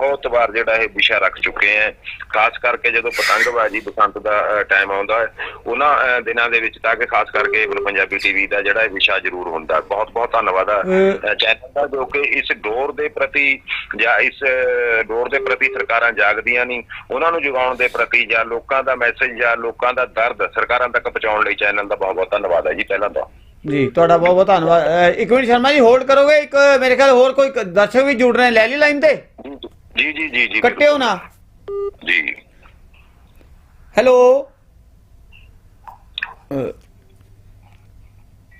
ਬਹੁਤ ਵਾਰ ਜਿਹੜਾ ਇਹ ਵਿਸ਼ਾ ਰੱਖ ਚੁੱਕੇ ਆ ਖਾਸ ਕਰਕੇ ਜਦੋਂ ਪਤੰਗਬਾਜ਼ੀ ਬਸੰਤ ਦਾ ਟਾਈਮ ਆਉਂਦਾ ਹੈ ਉਹਨਾਂ ਦਿਨਾਂ ਦੇ ਵਿੱਚ ਤਾਂ ਕਿ ਖਾਸ ਕਰਕੇ ਪੰਜਾਬੀ ਟੀਵੀ ਦਾ ਜਿਹੜਾ ਇਹ ਵਿਸ਼ਾ ਜ਼ਰੂਰ ਹੁੰਦਾ ਬਹੁਤ ਬਹੁਤ ਧੰਨਵਾਦ ਆ ਚੈਨਲ ਦਾ ਜੋ ਕਿ ਇਸ ਡੋਰ ਦੇ ਪ੍ਰਤੀ ਜਾਂ ਇਸ ਡੋਰ ਦੇ ਪ੍ਰਤੀ ਸਰਕਾਰਾਂ ਜਾਗਦੀਆਂ ਨਹੀਂ ਉਹਨਾਂ ਨੂੰ ਜਗਾਉਣ ਦੇ ਪ੍ਰਤੀ ਜਾਂ ਲੋਕਾਂ ਦਾ ਮੈਸੇਜ ਜਾਂ ਲੋਕਾਂ ਦਾ ਦਰਦ ਸਰਕਾਰਾਂ ਤੱਕ ਪਹੁੰਚਾਉਣ ਲਈ ਚੈਨਲ ਦਾ ਬਹੁਤ ਬਹੁਤ ਧੰਨਵਾਦ ਹੈ ਜੀ ਪਹਿਲਾਂ ਤਾਂ। ਜੀ ਤੁਹਾਡਾ ਬਹੁਤ ਬਹੁਤ ਧੰਨਵਾਦ। ਇੱਕ ਮਿੰਟ ਸ਼ਰਮਾ ਜੀ ਹੋਲਡ ਕਰੋਗੇ? ਇੱਕ ਮੇਰੇ ਖਿਆਲ ਹੋਰ ਕੋਈ ਦਰਸ਼ਕ ਵੀ ਜੁੜ ਰਹੇ ਲੈ ਲਈ ਲਾਈਨ ਤੇ। ਜੀ ਜੀ ਜੀ ਜੀ ਕੱਟਿਓ ਨਾ। ਜੀ। ਹੈਲੋ।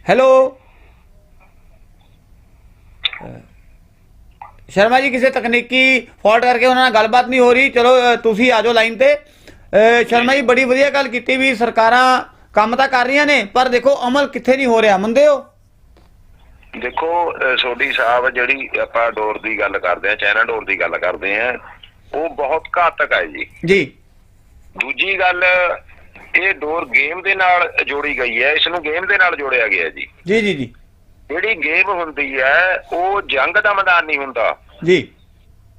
ਹੈਲੋ। ਸ਼ਰਮਾ ਜੀ ਕਿਸੇ ਤਕਨੀਕੀ ਫਾਲਟ ਕਰਕੇ ਉਹਨਾਂ ਨਾਲ ਗੱਲਬਾਤ ਨਹੀਂ ਹੋ ਰਹੀ। ਚਲੋ ਤੁਸੀਂ ਆ ਜਾਓ ਲਾਈਨ ਤੇ। ਸ਼ਰਮਾ ਜੀ ਬੜੀ ਵਧੀਆ ਗੱਲ ਕੀਤੀ ਵੀ ਸਰਕਾਰਾਂ ਕੰਮ ਤਾਂ ਕਰ ਰਹੀਆਂ ਨੇ ਪਰ ਦੇਖੋ ਅਮਲ ਕਿੱਥੇ ਨਹੀਂ ਹੋ ਰਿਹਾ। ਮੰਨਦੇ ਹੋ? ਦੇਖੋ ਸੋਢੀ ਸਾਹਿਬ ਜਿਹੜੀ ਆਪਾਂ ਡੋਰ ਦੀ ਗੱਲ ਕਰਦੇ ਆ ਚਾਈਨਾ ਡੋਰ ਦੀ ਗੱਲ ਕਰਦੇ ਆ ਉਹ ਬਹੁਤ ਘਾਤਕ ਹੈ ਜੀ। ਜੀ। ਦੂਜੀ ਗੱਲ ਇਹ ਡੋਰ ਗੇਮ ਦੇ ਨਾਲ ਜੋੜੀ ਗਈ ਹੈ ਇਸ ਨੂੰ ਗੇਮ ਦੇ ਨਾਲ ਜੋੜਿਆ ਗਿਆ ਜੀ। ਜੀ ਜੀ ਜੀ। ਜਿਹੜੀ ਗੇਮ ਹੁੰਦੀ ਹੈ ਉਹ ਜੰਗ ਦਾ ਮੈਦਾਨ ਨਹੀਂ ਹੁੰਦਾ। ਜੀ।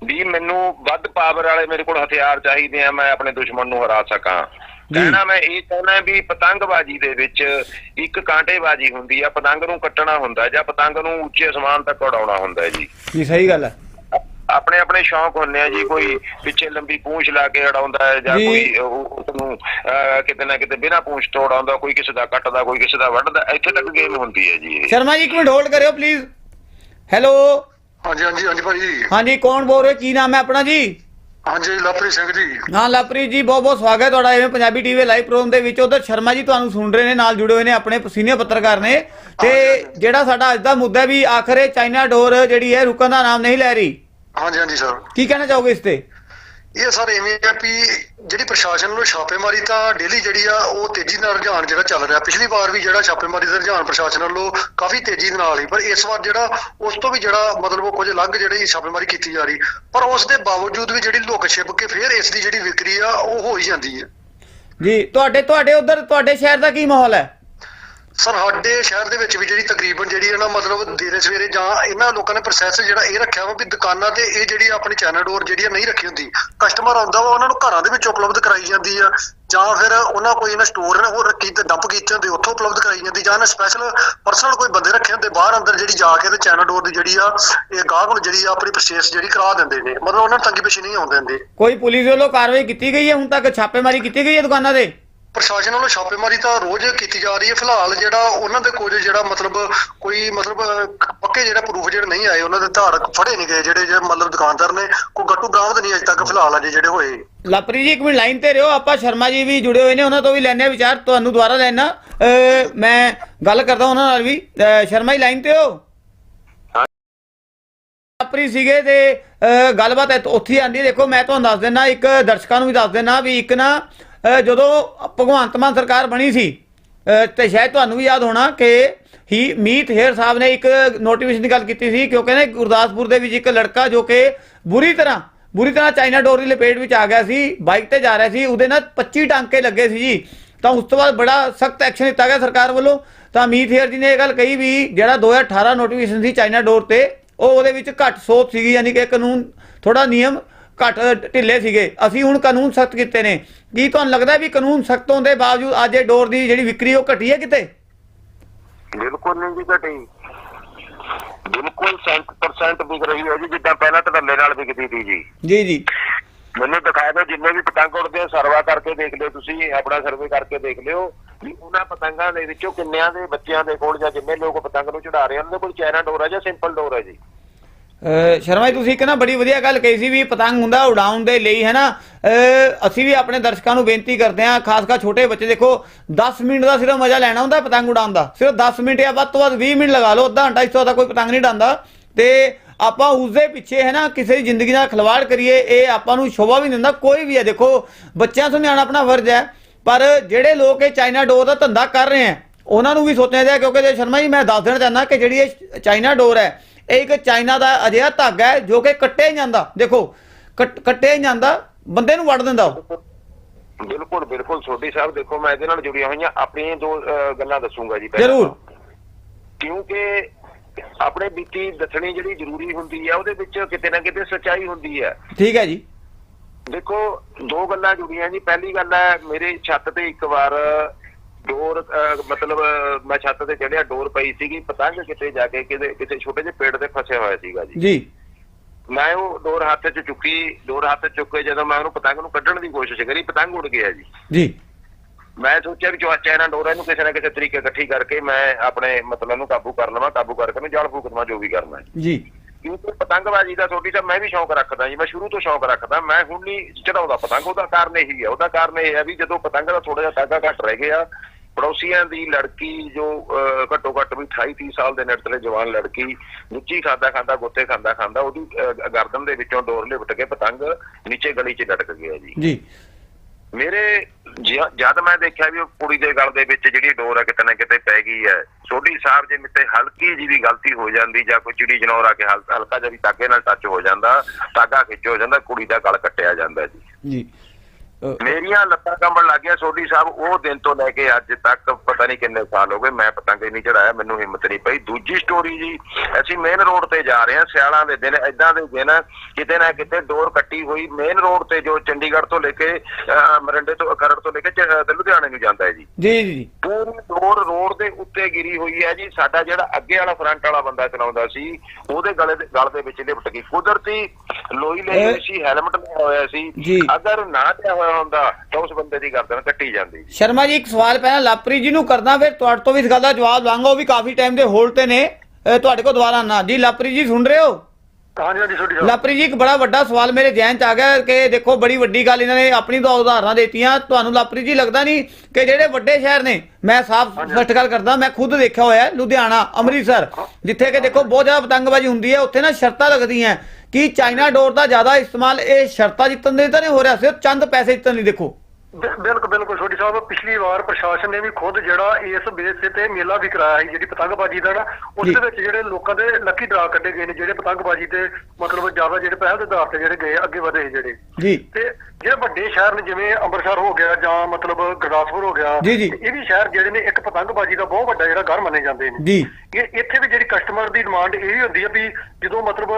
ਵੀ ਮੈਨੂੰ ਵੱਧ ਪਾਵਰ ਵਾਲੇ ਮੇਰੇ ਕੋਲ ਹਥਿਆਰ ਚਾਹੀਦੇ ਆ ਮੈਂ ਆਪਣੇ ਦੁਸ਼ਮਣ ਨੂੰ ਹਰਾ ਸਕਾਂ। ਕਹਿਣਾ ਮੈਂ ਇਹ ਚਾਹੁੰਦਾ ਵੀ ਪਤੰਗਬਾਜ਼ੀ ਦੇ ਵਿੱਚ ਇੱਕ ਕਾਂਟੇਬਾਜ਼ੀ ਹੁੰਦੀ ਆ ਪਤੰਗ ਨੂੰ ਕੱਟਣਾ ਹੁੰਦਾ ਜਾਂ ਪਤੰਗ ਨੂੰ ਉੱਚੇ ਅਸਮਾਨ ਤੱਕ ਉਡਾਉਣਾ ਹੁੰਦਾ ਜੀ। ਜੀ ਸਹੀ ਗੱਲ ਹੈ ਆਪਣੇ ਆਪਣੇ ਸ਼ੌਂਕ ਹੁੰਦੇ ਆ ਜੀ ਕੋਈ ਪਿੱਛੇ ਲੰਬੀ ਪੂੰਛ ਲਾ ਕੇ ਉਡਾਉਂਦਾ ਹੈ ਜਾਂ। ਕੋਈ ਉਸ ਨੂੰ ਕਿਤੇ ਨਾ ਕਿਤੇ ਬਿਨਾਂ ਪੂੰਛ ਤੋਂ ਉਡਾਉਂਦਾ ਕੋਈ ਕਿਸੇ ਦਾ ਕੱਟਦਾ ਕੋਈ ਕਿਸੇ ਦਾ ਵੱਢਦਾ ਇੱਥੇ ਤੱਕ ਗੇਮ ਹੁੰਦੀ ਹੈ ਜੀ ਸ਼ਰਮਾ ਜੀ ਇੱਕ ਮਿੰਟ ਹੋਲਡ ਕਰਿਓ ਪਲੀਜ਼ ਹੈਲੋ ਹਾਂਜੀ ਹਾਂਜੀ ਹਾਂਜੀ ਭਾਈ ਹਾਂਜੀ ਕੌਣ ਬੋਲ ਰਹੇ ਕੀ ਨਾਮ ਹੈ ਆਪਣਾ ਜੀ? ਹਾਂਜੀ ਲਵਪ੍ਰੀਤ ਸਿੰਘ ਜੀ। ਹਾਂ ਲਵਪ੍ਰੀਤ ਜੀ ਬਹੁਤ ਬਹੁਤ ਸਵਾਗਤ ਹੈ ਤੁਹਾਡਾ ਐਵੇਂ ਪੰਜਾਬੀ ਟੀਵੀ ਲਾਈਵ ਪ੍ਰੋਗਰਾਮ ਦੇ ਵਿੱਚ। ਉਧਰ ਸ਼ਰਮਾ ਜੀ ਤੁਹਾਨੂੰ ਸੁਣ ਰਹੇ ਨੇ ਨਾਲ ਜੁੜੇ ਹੋਏ ਨੇ ਆਪਣੇ ਸੀਨੀਅਰ ਪੱਤਰਕਾਰ ਨੇ। ਤੇ ਜਿਹੜਾ ਸਾਡਾ ਅੱਜ ਦਾ ਮੁੱਦਾ ਵੀ ਆਖਰ ਚਾਈਨਾ ਡੋਰ ਜਿਹੜੀ ਹੈ ਰੁਕਣ ਦਾ ਨਾਮ ਨਹੀਂ ਲੈ ਰਹੀ। ਹਾਂਜੀ ਹਾਂਜੀ ਸਰ। ਕੀ ਕਹਿਣਾ ਚਾਹੋਗੇ ਇਸ ਤੇ? ਇਹ ਸਰ ਐਵੇਂ ਹੈ ਵੀ ਜਿਹੜੀ ਪ੍ਰਸ਼ਾਸਨ ਵੱਲੋਂ ਛਾਪੇਮਾਰੀ ਤਾਂ ਡੇਲੀ ਜਿਹੜੀ ਆ ਉਹ ਤੇਜ਼ੀ ਨਾਲ ਰੁਝਾਨ ਜਿਹੜਾ ਚੱਲ ਰਿਹਾ। ਪਿਛਲੀ ਵਾਰ ਵੀ ਜਿਹੜਾ ਛਾਪੇਮਾਰੀ ਦਾ ਰੁਝਾਨ ਪ੍ਰਸ਼ਾਸਨ ਵੱਲੋਂ ਕਾਫੀ ਤੇਜ਼ੀ ਨਾਲ ਹੀ ਪਰ ਇਸ ਵਾਰ ਜਿਹੜਾ ਉਸ ਤੋਂ ਵੀ ਜਿਹੜਾ ਮਤਲਬ ਉਹ ਕੁਝ ਅਲੱਗ ਜਿਹੜੀ ਛਾਪੇਮਾਰੀ ਕੀਤੀ ਜਾ ਰਹੀ। ਪਰ ਉਸ ਦੇ ਬਾਵਜੂਦ ਵੀ ਜਿਹੜੀ ਲੁੱਕ ਛਿਪ ਕੇ ਫੇਰ ਇਸ ਦੀ ਜਿਹੜੀ ਵਿਕਰੀ ਆ, ਉਹ ਹੋ ਹੀ ਜਾਂਦੀ ਹੈ। ਜੀ, ਤੁਹਾਡੇ ਤੁਹਾਡੇ ਉਧਰ ਤੁਹਾਡੇ ਸ਼ਹਿਰ ਦਾ ਕੀ ਮਾਹੌਲ ਹੈ? ਸਰ, ਸਾਡੇ ਸ਼ਹਿਰ ਦੇ ਵਿੱਚ ਵੀ ਜਿਹੜੀ ਤਕਰੀਬਨ ਜਿਹੜੀ ਹੈ ਨਾ ਮਤਲਬ ਦੇਰੇ ਸਵੇਰੇ ਜਾਂ ਇਹਨਾਂ ਲੋਕਾਂ ਨੇ ਪ੍ਰੋਸੈਸ ਜਿਹੜਾ ਇਹ ਰੱਖਿਆ ਵਾ ਵੀ ਦੁਕਾਨਾਂ ਤੇ ਇਹ ਜਿਹੜੀ ਆਪਣੀ ਚੈਨਲ ਡੋਰ ਜਿਹੜੀ ਨਹੀਂ ਰੱਖੀ ਹੁੰਦੀ। ਕਸਟਮਰ ਆਉਂਦਾ ਵਾ, ਉਹਨਾਂ ਨੂੰ ਘਰਾਂ ਦੇ ਵਿੱਚ ਉਪਲਬਧ ਕਰਾਈ ਜਾਂਦੀ ਆ, ਜਾਂ ਫਿਰ ਉਹਨਾਂ ਕੋਈ ਇਹਨਾਂ ਸਟੋਰ ਨੇ ਉਹ ਰੱਖੀ ਤੇ ਡੰਪ ਕੀਤੇ ਹੁੰਦੇ, ਉੱਥੋਂ ਉਪਲਬਧ ਕਰਾਈ ਜਾਂਦੀ, ਜਾਂ ਇਹਨਾਂ ਸਪੈਸ਼ਲ ਪਰਸਨਲ ਕੋਈ ਬੰਦੇ ਰੱਖੇ ਹੁੰਦੇ, ਬਾਹਰ ਅੰਦਰ ਜਿਹੜੀ ਜਾ ਕੇ ਤੇ ਚੈਨਲ ਡੋਰ ਦੀ ਜਿਹੜੀ ਆ, ਇਹ ਗਾਹਕ ਨੂੰ ਜਿਹੜੀ ਆ ਆਪਣੀ ਪਰਚੇਸ ਜਿਹੜੀ ਕਰਾ ਦਿੰਦੇ ਨੇ। ਮਤਲਬ ਉਹਨਾਂ ਨੂੰ ਤੰਗੀ ਪੇਸ਼ੀ ਨਹੀਂ ਆਉਂਦੇ ਦਿੰਦੇ। ਕੋਈ ਪੁਲਿਸ ਵੱਲੋਂ ਕਾਰਵਾਈ ਕੀਤੀ ਗਈ ਹੈ? ਹੁਣ ਤੱਕ ਛਾਪੇਮਾਰੀ ਕੀਤੀ ਗਈ ਹੈ ਦੁਕਾਨਾਂ ਤੇ? ਪ੍ਰਸ਼ਾਸਨ ਵੱਲੋਂ ਛਾਪੇਮਾਰੀ ਤਾਂ ਰੋਜ਼ ਕੀਤੀ ਜਾ ਰਹੀ ਹੈ। ਫਿਲਹਾਲ ਜਿਹੜਾ ਉਹਨਾਂ ਦੇ ਕੁਝ ਜਿਹੜਾ ਮਤਲਬ ਕੋਈ ਮਤਲਬ ਪੱਕੇ ਜਿਹੜਾ ਪ੍ਰੂਫ ਜਿਹੜੇ ਨਹੀਂ ਆਏ, ਉਹਨਾਂ ਦੇ ਧਾਰਕ ਫੜੇ ਨਹੀਂ ਗਏ, ਜਿਹੜੇ ਮਤਲਬ ਦੁਕਾਨਦਾਰ ਨੇ, ਕੋਈ ਗੱਟੂ ਬਰਾਮਦ ਨਹੀਂ ਅਜੇ ਤੱਕ ਫਿਲਹਾਲ ਅਜੇ ਜਿਹੜੇ ਹੋਏ। ਲਵਪ੍ਰੀਤ ਜੀ, ਇੱਕ ਮਿੰਟ ਲਾਈਨ ਤੇ ਰਹੋ ਆਪਾਂ ਸ਼ਰਮਾ ਜੀ ਵੀ ਜੁੜੇ ਹੋਏ ਨੇ, ਉਹਨਾਂ ਤੋਂ ਵੀ ਲੈਣੇ ਵਿਚਾਰ। ਤੁਹਾਨੂੰ ਦੁਬਾਰਾ ਲੈਣਾ ਮੈਂ ਗੱਲ ਕਰਦਾ ਉਹਨਾਂ ਨਾਲ ਵੀ। ਸ਼ਰਮਾ ਜੀ, ਲਾਈਨ ਤੇ ਹੋ? ਲਵਪ੍ਰੀਤ ਸੀਗੇ ਤੇ ਗੱਲਬਾਤ ਉੱਥੇ ਆਂਦੀ ਦੇਖੋ, ਮੈਂ ਤੁਹਾਨੂੰ ਦੱਸ ਦਿੰਦਾ, ਇੱਕ ਦਰਸ਼ਕਾਂ ਨੂੰ ਵੀ ਦੱਸ ਦਿੰਦਾ ਵੀ ਇੱਕ ਨਾ ਜਦੋਂ ਭਗਵੰਤ ਮਾਨ ਸਰਕਾਰ ਬਣੀ ਸੀ ਅ, ਤੇ ਸ਼ਾਇਦ ਤੁਹਾਨੂੰ ਵੀ ਯਾਦ ਹੋਣਾ ਕਿ ਹੀ ਮੀਤ ਹੇਰ ਸਾਹਿਬ ਨੇ ਇੱਕ ਨੋਟੀਫਿਕੇਸ਼ਨ ਦੀ ਗੱਲ ਕੀਤੀ ਸੀ ਕਿਉਂਕਿ ਕਹਿੰਦੇ ਗੁਰਦਾਸਪੁਰ ਦੇ ਵਿੱਚ ਇੱਕ ਲੜਕਾ ਜੋ ਕਿ ਬੁਰੀ ਤਰ੍ਹਾਂ ਬੁਰੀ ਤਰ੍ਹਾਂ ਚਾਈਨਾ ਡੋਰ ਦੀ ਲਪੇਟ ਵਿੱਚ ਆ ਗਿਆ ਸੀ ਬਾਈਕ ਤੇ ਜਾ ਰਿਹਾ ਸੀ ਉਹਦੇ ਨਾਲ 25 ਟਾਂਕੇ ਲੱਗੇ ਸੀ ਜੀ। ਤਾਂ ਉਸ ਤੋਂ ਬਾਅਦ ਬੜਾ ਸਖਤ ਐਕਸ਼ਨ ਲਿੱਤਾ ਗਿਆ ਸਰਕਾਰ ਵੱਲੋਂ। ਤਾਂ ਮੀਤ ਹੇਰ ਜੀ ਨੇ ਇਹ ਗੱਲ ਕਹੀ ਵੀ ਜਿਹੜਾ 2018 ਨੋਟੀਫਿਕੇਸ਼ਨ ਸੀ ਚਾਈਨਾ ਡੋਰ ਤੇ ਉਹ ਉਹਦੇ ਵਿੱਚ ਘੱਟ ਸੋਧ ਸੀਗੀ ਯਾਨੀ ਕਿ ਕਾਨੂੰਨ ਥੋੜਾ ਨਿਯਮ ਘੱਟ ਢਿੱਲੇ ਸੀਗੇ। ਅਸੀਂ ਹੁਣ ਕਾਨੂੰਨ ਸਖਤ ਕੀਤੇ ਨੇ। ਕੀ ਤੁਹਾਨੂੰ ਲੱਗਦਾ ਵੀ ਕਾਨੂੰਨ ਸਖਤ ਹੋਣ ਦੇ ਬਾਵਜੂਦ ਅੱਜ ਇਹ ਡੋਰ ਦੀ ਜਿਹੜੀ ਵਿਕਰੀ ਉਹ ਘਟੀ ਹੈ ਕਿਤੇ? ਬਿਲਕੁਲ ਨਹੀਂ ਜੀ ਘਟੀ। ਬਿਲਕੁਲ 100% ਵਿਕ ਰਹੀ ਹੈ ਜੀ ਜਿੱਦਾਂ ਪਹਿਲਾਂ ਧੜੱਲੇ ਨਾਲ ਵਿਕਦੀ ਸੀ ਜੀ। ਜੀ ਜੀ। ਮੈਨੂੰ ਦਿਖਾਇਆ ਦਿਓ ਜਿੰਨੇ ਵੀ ਪਤੰਗ ਉੜਦੇ ਆ ਸਰਵਾ ਕਰਕੇ ਦੇਖ ਲਿਓ ਤੁਸੀਂ ਆਪਣਾ ਸਰਵੇ ਕਰਕੇ ਦੇਖ ਲਿਓ। ਵੀ ਉਹਨਾਂ ਪਤੰਗਾਂ ਦੇ ਵਿੱਚੋਂ ਕਿੰਨਿਆਂ ਦੇ ਬੱਚਿਆਂ ਦੇ ਕੋਲ ਜਾਂ ਜਿੰਨੇ ਲੋਕ ਪਤੰਗ ਨੂੰ ਚੜਾ ਰਹੇ ਹਨ ਉਹਨਾਂ ਦੇ ਕੋਲ ਚਾਈਨਾ ਡੋਰ ਹੈ ਜਾਂ ਸਿੰਪਲ ਡੋਰ ਹੈ ਜੀ। ਸ਼ਰਮਾ ਜੀ ਤੁਸੀਂ ਇੱਕ ਨਾ ਬੜੀ ਵਧੀਆ ਗੱਲ ਕਹੀ ਸੀ ਵੀ ਪਤੰਗ ਹੁੰਦਾ ਉਡਾਉਣ ਦੇ ਲਈ ਹੈ ਨਾ ਅਸੀਂ ਵੀ ਆਪਣੇ ਦਰਸ਼ਕਾਂ ਨੂੰ ਬੇਨਤੀ ਕਰਦੇ ਹਾਂ, ਖਾਸ ਕਰ ਛੋਟੇ ਬੱਚੇ, ਦੇਖੋ 10 ਮਿੰਟ ਦਾ ਸਿਰਫ ਮਜ਼ਾ ਲੈਣਾ ਹੁੰਦਾ ਪਤੰਗ ਉਡਾਉਣ ਦਾ। ਸਿਰਫ 10 ਮਿੰਟ ਜਾਂ ਵੱਧ ਤੋਂ ਵੱਧ 20 ਮਿੰਟ ਲਗਾ ਲਓ, ਅੱਧਾ ਘੰਟਾ ਇਸ ਤੋਂ ਜ਼ਿਆਦਾ ਕੋਈ ਪਤੰਗ ਨਹੀਂ ਉਡਾਉਂਦਾ। ਤੇ ਆਪਾਂ ਉਸ ਦੇ ਪਿੱਛੇ ਹੈ ਨਾ ਕਿਸੇ ਦੀ ਜ਼ਿੰਦਗੀ ਨਾਲ ਖਿਲਵਾੜ ਕਰੀਏ, ਇਹ ਆਪਾਂ ਨੂੰ ਸ਼ੋਭਾ ਵੀ ਨਹੀਂ ਦਿੰਦਾ, ਕੋਈ ਵੀ ਹੈ। ਦੇਖੋ, ਬੱਚਿਆਂ ਤੋਂ ਆਪਣਾ ਫਰਜ਼ ਹੈ, ਪਰ ਜਿਹੜੇ ਲੋਕ ਇਹ ਚਾਈਨਾ ਡੋਰ ਦਾ ਧੰਦਾ ਕਰ ਰਹੇ ਹੈ, ਉਹਨਾਂ ਨੂੰ ਵੀ ਸੋਚਣਾ ਚਾਹੀਦਾ, ਕਿਉਂਕਿ ਜੇ ਸ਼ਰਮਾ ਜੀ ਮੈਂ ਦੱਸ ਦੇਣਾ ਚਾਹੁੰਦਾ ਕਿ ਜਿਹੜੀ ਇਹ ਚਾਈਨਾ ਡੋਰ ਹੈ ਇਹ ਇੱਕ ਚਾਈਨਾ ਦਾ ਅਜਿਹਾ ਧਾਗਾ ਹੈ ਜੋ ਕਿ ਕੱਟਿਆ ਹੀ ਜਾਂਦਾ। ਦੇਖੋ ਕੱਟ- ਕੱਟਿਆ ਹੀ ਜਾਂਦਾ ਬੰਦੇ ਨੂੰ ਵੱਢ ਦਿੰਦਾ ਉਹ। ਬਿਲਕੁਲ ਬਿਲਕੁਲ। ਸੋਢੀ ਸਾਹਿਬ ਦੇਖੋ ਮੈਂ ਇਹਦੇ ਨਾਲ ਜੁੜੀਆਂ ਹੋਈਆਂ। ਆਪਣੀਆਂ ਦੋ ਗੱਲਾਂ ਦੱਸੂਗਾ ਜੀ ਪਹਿਲਾਂ ਜ਼ਰੂਰ। ਕਿਉਂਕਿ ਆਪਣੇ ਬੀਤੀ ਦੱਸਣੀ ਜਿਹੜੀ ਜ਼ਰੂਰੀ ਹੁੰਦੀ ਹੈ ਉਹਦੇ ਵਿੱਚ ਕਿਤੇ ਨਾ ਕਿਤੇ ਸੱਚਾਈ ਹੁੰਦੀ ਹੈ ਠੀਕ ਹੈ ਜੀ। ਦੇਖੋ ਦੋ ਗੱਲਾਂ ਜੁੜੀਆਂ ਜੀ। ਪਹਿਲੀ ਗੱਲ ਹੈ ਮੇਰੇ ਛੱਤ ਤੇ ਇੱਕ ਵਾਰ ਡੋਰ ਮਤਲਬ ਮੈਂ ਛੱਤ ਤੇ ਚੜਿਆ ਡੋਰ ਪਈ ਸੀਗੀ ਪਤੰਗ ਕਿਤੇ ਜਾ ਕੇ ਕਿਤੇ ਕਿਸੇ ਛੋਟੇ ਜਿਹੇ ਪੇੜ ਤੇ ਫਸਿਆ ਹੋਇਆ ਸੀਗਾ ਜੀ। ਜੀ। ਮੈਂ ਉਹ ਡੋਰ ਹੱਥ 'ਚ ਚੁੱਕੀ ਡੋਰ ਹੱਥ 'ਚ ਚੁੱਕ ਕੇ ਜਦੋਂ ਮੈਂ ਉਹਨੂੰ ਪਤੰਗ ਨੂੰ ਕੱਢਣ ਦੀ ਕੋਸ਼ਿਸ਼ ਕਰੀ ਪਤੰਗ ਉੱਡ ਗਿਆ ਜੀ। ਜੀ। ਮੈਂ ਸੋਚਿਆ ਵੀ ਜੋ ਚਾਈਨਾ ਡੋਰ ਇਹਨੂੰ ਕਿਸੇ ਨਾ ਕਿਸੇ ਤਰੀਕੇ ਇਕੱਠੀ ਕਰਕੇ ਮੈਂ ਆਪਣੇ ਮਤਲਬ ਨੂੰ ਕਾਬੂ ਕਰ ਲਵਾਂ ਕਾਬੂ ਕਰਕੇ ਮੈਂ ਜਲ ਫੂਕ ਦੇਵਾਂ ਜੋ ਵੀ ਕਰਨਾ ਹੈ। ਜੀ। ਕਿਉਂਕਿ ਪਤੰਗਬਾਜ਼ੀ ਦਾ ਛੋਟੀ ਤਾਂ ਮੈਂ ਵੀ ਸ਼ੌਂਕ ਰੱਖਦਾ ਜੀ ਮੈਂ ਸ਼ੁਰੂ ਤੋਂ ਸ਼ੌਂਕ ਰੱਖਦਾ ਮੈਂ ਹੁਣ ਨਹੀਂ ਚੜਾਉਂਦਾ ਪਤੰਗ ਉਹਦਾ ਕਾਰਨ ਇਹੀ ਹੈ ਉਹਦਾ ਕਾਰਨ ਇਹ ਹੈ ਵੀ ਜਦੋਂ ਪਤੰਗ ਦਾ ਥੋੜਾ ਜਿਹਾ ਤਾਗਾ ਘੱਟ ਰਹਿ ਗਿਆ ਪੜੋਸੀਆਂ ਦੀ ਲੜਕੀ ਜੋ ਘੱਟੋ ਘੱਟ ਵੀ 28 30 ਸਾਲ ਦੇ ਨੇੜੇ ਜਵਾਨ ਲੜਕੀ ਲੁੱਚੀ ਖਾਂਦਾ ਖਾਂਦਾ ਗੁੱਤੇ ਖਾਂਦਾ ਖਾਂਦਾ ਉਹਦੀ ਗਰਦਨ ਦੇ ਵਿੱਚੋਂ ਡੋਰ ਲਿਪਟ ਕੇ ਪਤੰਗ ਨੀਚੇ ਗਲੀ 'ਚ ਲਟਕ ਗਿਆ ਜੀ। ਜੀ। ਮੇਰੇ ਜਦ ਮੈਂ ਦੇਖਿਆ ਵੀ ਉਹ ਕੁੜੀ ਦੇ ਗਲ ਦੇ ਵਿੱਚ ਜਿਹੜੀ ਡੋਰ ਆ ਕਿਤੇ ਨਾ ਕਿਤੇ ਪੈ ਗਈ ਹੈ ਸੋਢੀ ਸਾਹਿਬ ਜੇ ਮਿੱਤੇ ਹਲਕੀ ਜੀ ਵੀ ਗਲਤੀ ਹੋ ਜਾਂਦੀ ਜਾਂ ਕੋਈ ਚਿੜੀ ਜਨੌਰ ਆ ਕੇ ਹਲ- ਹਲਕਾ ਜਿਹਾ ਵੀ ਤਾਗੇ ਨਾਲ ਟੱਚ ਹੋ ਜਾਂਦਾ ਤਾਗਾ ਖਿੱਚ ਹੋ ਜਾਂਦਾ ਕੁੜੀ ਦਾ ਗਲ ਕੱਟਿਆ ਜਾਂਦਾ ਜੀ। ਜੀ। ਮੇਰੀਆਂ ਲੱਤਾਂ ਕੰਬਣ ਲੱਗ ਗਿਆ ਸੋਢੀ ਸਾਹਿਬ ਉਹ ਦਿਨ ਤੋਂ ਲੈ ਕੇ ਅੱਜ ਤੱਕ ਪਤਾ ਨਹੀਂ ਕਿੰਨੇ ਸਾਲ ਹੋ ਗਏ ਮੈਂ ਪਤੰਗ ਨਹੀਂ ਚੜਾਇਆ ਮੈਨੂੰ ਹਿੰਮਤ ਨਹੀਂ ਪਈ। ਦੂਜੀ ਸਟੋਰੀ ਜੀ ਅਸੀਂ ਮੇਨ ਰੋਡ ਤੇ ਜਾ ਰਹੇ ਹਾਂ ਸਿਆਲਾਂ ਦੇ ਦਿਨ ਐਦਾਂ ਦੇ ਦਿਨ ਕਿਤੇ ਨਾ ਕਿਤੇ ਡੋਰ ਕੱਟੀ ਹੋਈ ਮੇਨ ਰੋਡ ਤੇ ਜੋ ਚੰਡੀਗੜ੍ਹ ਤੋਂ ਲੈ ਕੇ ਮਰਿੰਡੇ ਤੋਂ ਖਰੜ ਤੋਂ ਲੈ ਕੇ ਲੁਧਿਆਣੇ ਨੂੰ ਜਾਂਦਾ ਹੈ ਜੀ। ਜੀ ਜੀ ਰੋਡ ਦੇ ਉੱਤੇ ਗਿਰੀ ਹੋਈ ਹੈ ਜੀ। ਸਾਡਾ ਜਿਹੜਾ ਅੱਗੇ ਵਾਲਾ ਫਰੰਟ ਵਾਲਾ ਬੰਦਾ ਚਲਾਉਂਦਾ ਸੀ ਉਹਦੇ ਗਲੇ ਦੇ ਗਲ ਦੇ ਵਿੱਚ ਲਿਪਟ ਗਈ। ਕੁਦਰਤੀ ਲੋਈ ਲਈ ਹੋਈ ਸੀ ਹੈਲਮਟ ਲਿਆ ਹੋਇਆ ਸੀ। ਅਗਰ ਨਾ ਲਿਆ ਹੋਇਆ ਹੁੰਦਾ ਤਾਂ ਉਸ ਬੰਦੇ ਦੀ ਗਰਦਨ ਕੱਟੀ ਜਾਂਦੀ ਸ਼ਰਮਾ ਜੀ ਇੱਕ ਸਵਾਲ ਪਹਿਲਾਂ ਲਾਪਰੀ ਜੀ ਨੂੰ ਕਰਦਾ ਫਿਰ ਤੁਹਾਡੇ ਤੋਂ ਵੀ ਇਸ ਗੱਲ ਦਾ ਜਵਾਬ ਲਾਂਗਾ। ਉਹ ਵੀ ਕਾਫੀ ਟਾਈਮ ਦੇ ਹੋਲਡ ਤੇ ਨੇ। ਤੁਹਾਡੇ ਕੋਲ ਦੁਬਾਰਾ ਆਉਣਾ ਜੀ ਲਾਪਰੀ ਜੀ ਸੁਣ ਰਹੇ ਹੋ? ਹਾਂਜੀ ਹਾਂਜੀ ਛੋਟੀ ਸਾਹਿਬ ਲਾਪਰੀ ਜੀ ਇੱਕ ਬੜਾ ਵੱਡਾ ਸਵਾਲ ਮੇਰੇ ਜ਼ਿਹਨ ਚ ਆ ਗਿਆ ਕਿ ਦੇਖੋ ਬੜੀ ਵੱਡੀ ਗੱਲ ਇਹਨਾਂ ਨੇ ਆਪਣੀ ਦੋ ਉਦਾਹਰਨਾਂ ਦੇਤੀਆਂ। ਤੁਹਾਨੂੰ ਲਾਪਰੀ ਜੀ ਲੱਗਦਾ ਨਹੀਂ ਕਿ ਜਿਹੜੇ ਵੱਡੇ ਸ਼ਹਿਰ ਨੇ ਮੈਂ ਸਾਫ਼ ਸਪਸ਼ਟ ਗੱਲ ਕਰਦਾ ਮੈਂ ਖੁਦ ਦੇਖਿਆ ਹੋਇਆ ਹੈ, ਲੁਧਿਆਣਾ ਅੰਮ੍ਰਿਤਸਰ ਜਿੱਥੇ ਕਿ ਦੇਖੋ ਬਹੁਤ ਜ਼ਿਆਦਾ ਪਤੰਗਬਾਜ਼ੀ ਹੁੰਦੀ ਹੈ ਉੱਥੇ ਨਾ ਸ਼ਰਤਾਂ ਲੱਗਦੀਆਂ ਕਿ ਚਾਈਨਾ ਡੋਰ ਦਾ ਜ਼ਿਆਦਾ ਇਸਤੇਮਾਲ ਇਹ ਸ਼ਰਤਾਂ ਜਿੱਤਣ ਦੇ ਤਾਂ ਨਹੀਂ ਹੋ ਰਿਹਾ ਸਿਰਫ ਚੰਦ ਪੈਸੇ ਜਿੱਤਣ ਲਈ ਦੇਖੋ। ਬਿਲਕੁਲ ਬਿਲਕੁਲ ਛੋਟੀ ਸਾਹਿਬ ਪਿਛਲੀ ਵਾਰ ਪ੍ਰਸ਼ਾਸਨ ਨੇ ਵੀ ਖੁਦ ਜਿਹੜਾ ਇਸ ਬੇਸ ਤੇ ਮੇਲਾ ਵੀ ਕਰਾਇਆ ਸੀ ਜਿਹੜੀ ਪਤੰਗਬਾਜ਼ੀ ਦਾ ਨਾ ਉਸ ਜੀ। ਦੇ ਵਿੱਚ ਜਿਹੜੇ ਲੋਕਾਂ ਦੇ ਲੱਕੀ ਡਰਾ ਕੱਢੇ ਗਏ ਨੇ ਜਿਹੜੇ ਪਤੰਗਬਾਜ਼ੀ ਤੇ ਮਤਲਬ ਜ਼ਿਆਦਾ ਜਿਹੜੇ ਪਹਿਲ ਦੇ ਆਧਾਰ ਤੇ ਜਿਹੜੇ ਗਏ ਅੱਗੇ ਵਧੇ ਜਿਹੜੇ ਜੀ ਤੇ ਜਿਹੜੇ ਵੱਡੇ ਸ਼ਹਿਰ ਨੇ ਜਿਵੇਂ ਅੰਮ੍ਰਿਤਸਰ ਹੋ ਗਿਆ ਜਾਂ ਮਤਲਬ ਗੁਰਦਾਸਪੁਰ ਹੋ ਗਿਆ ਜੀ, ਜੀ। ਇਹ ਵੀ ਸ਼ਹਿਰ ਜਿਹੜੇ ਨੇ ਇੱਕ ਪਤੰਗਬਾਜ਼ੀ ਦਾ ਬਹੁਤ ਵੱਡਾ ਜਿਹੜਾ ਘਰ ਮੰਨੇ ਜਾਂਦੇ ਨੇ ਜੀ ਇਹ ਇੱਥੇ ਵੀ ਜਿਹੜੀ ਕਸਟਮਰ ਦੀ ਡਿਮਾਂਡ ਇਹ ਵੀ ਹੁੰਦੀ ਹੈ ਵੀ ਜਦੋਂ ਮਤਲਬ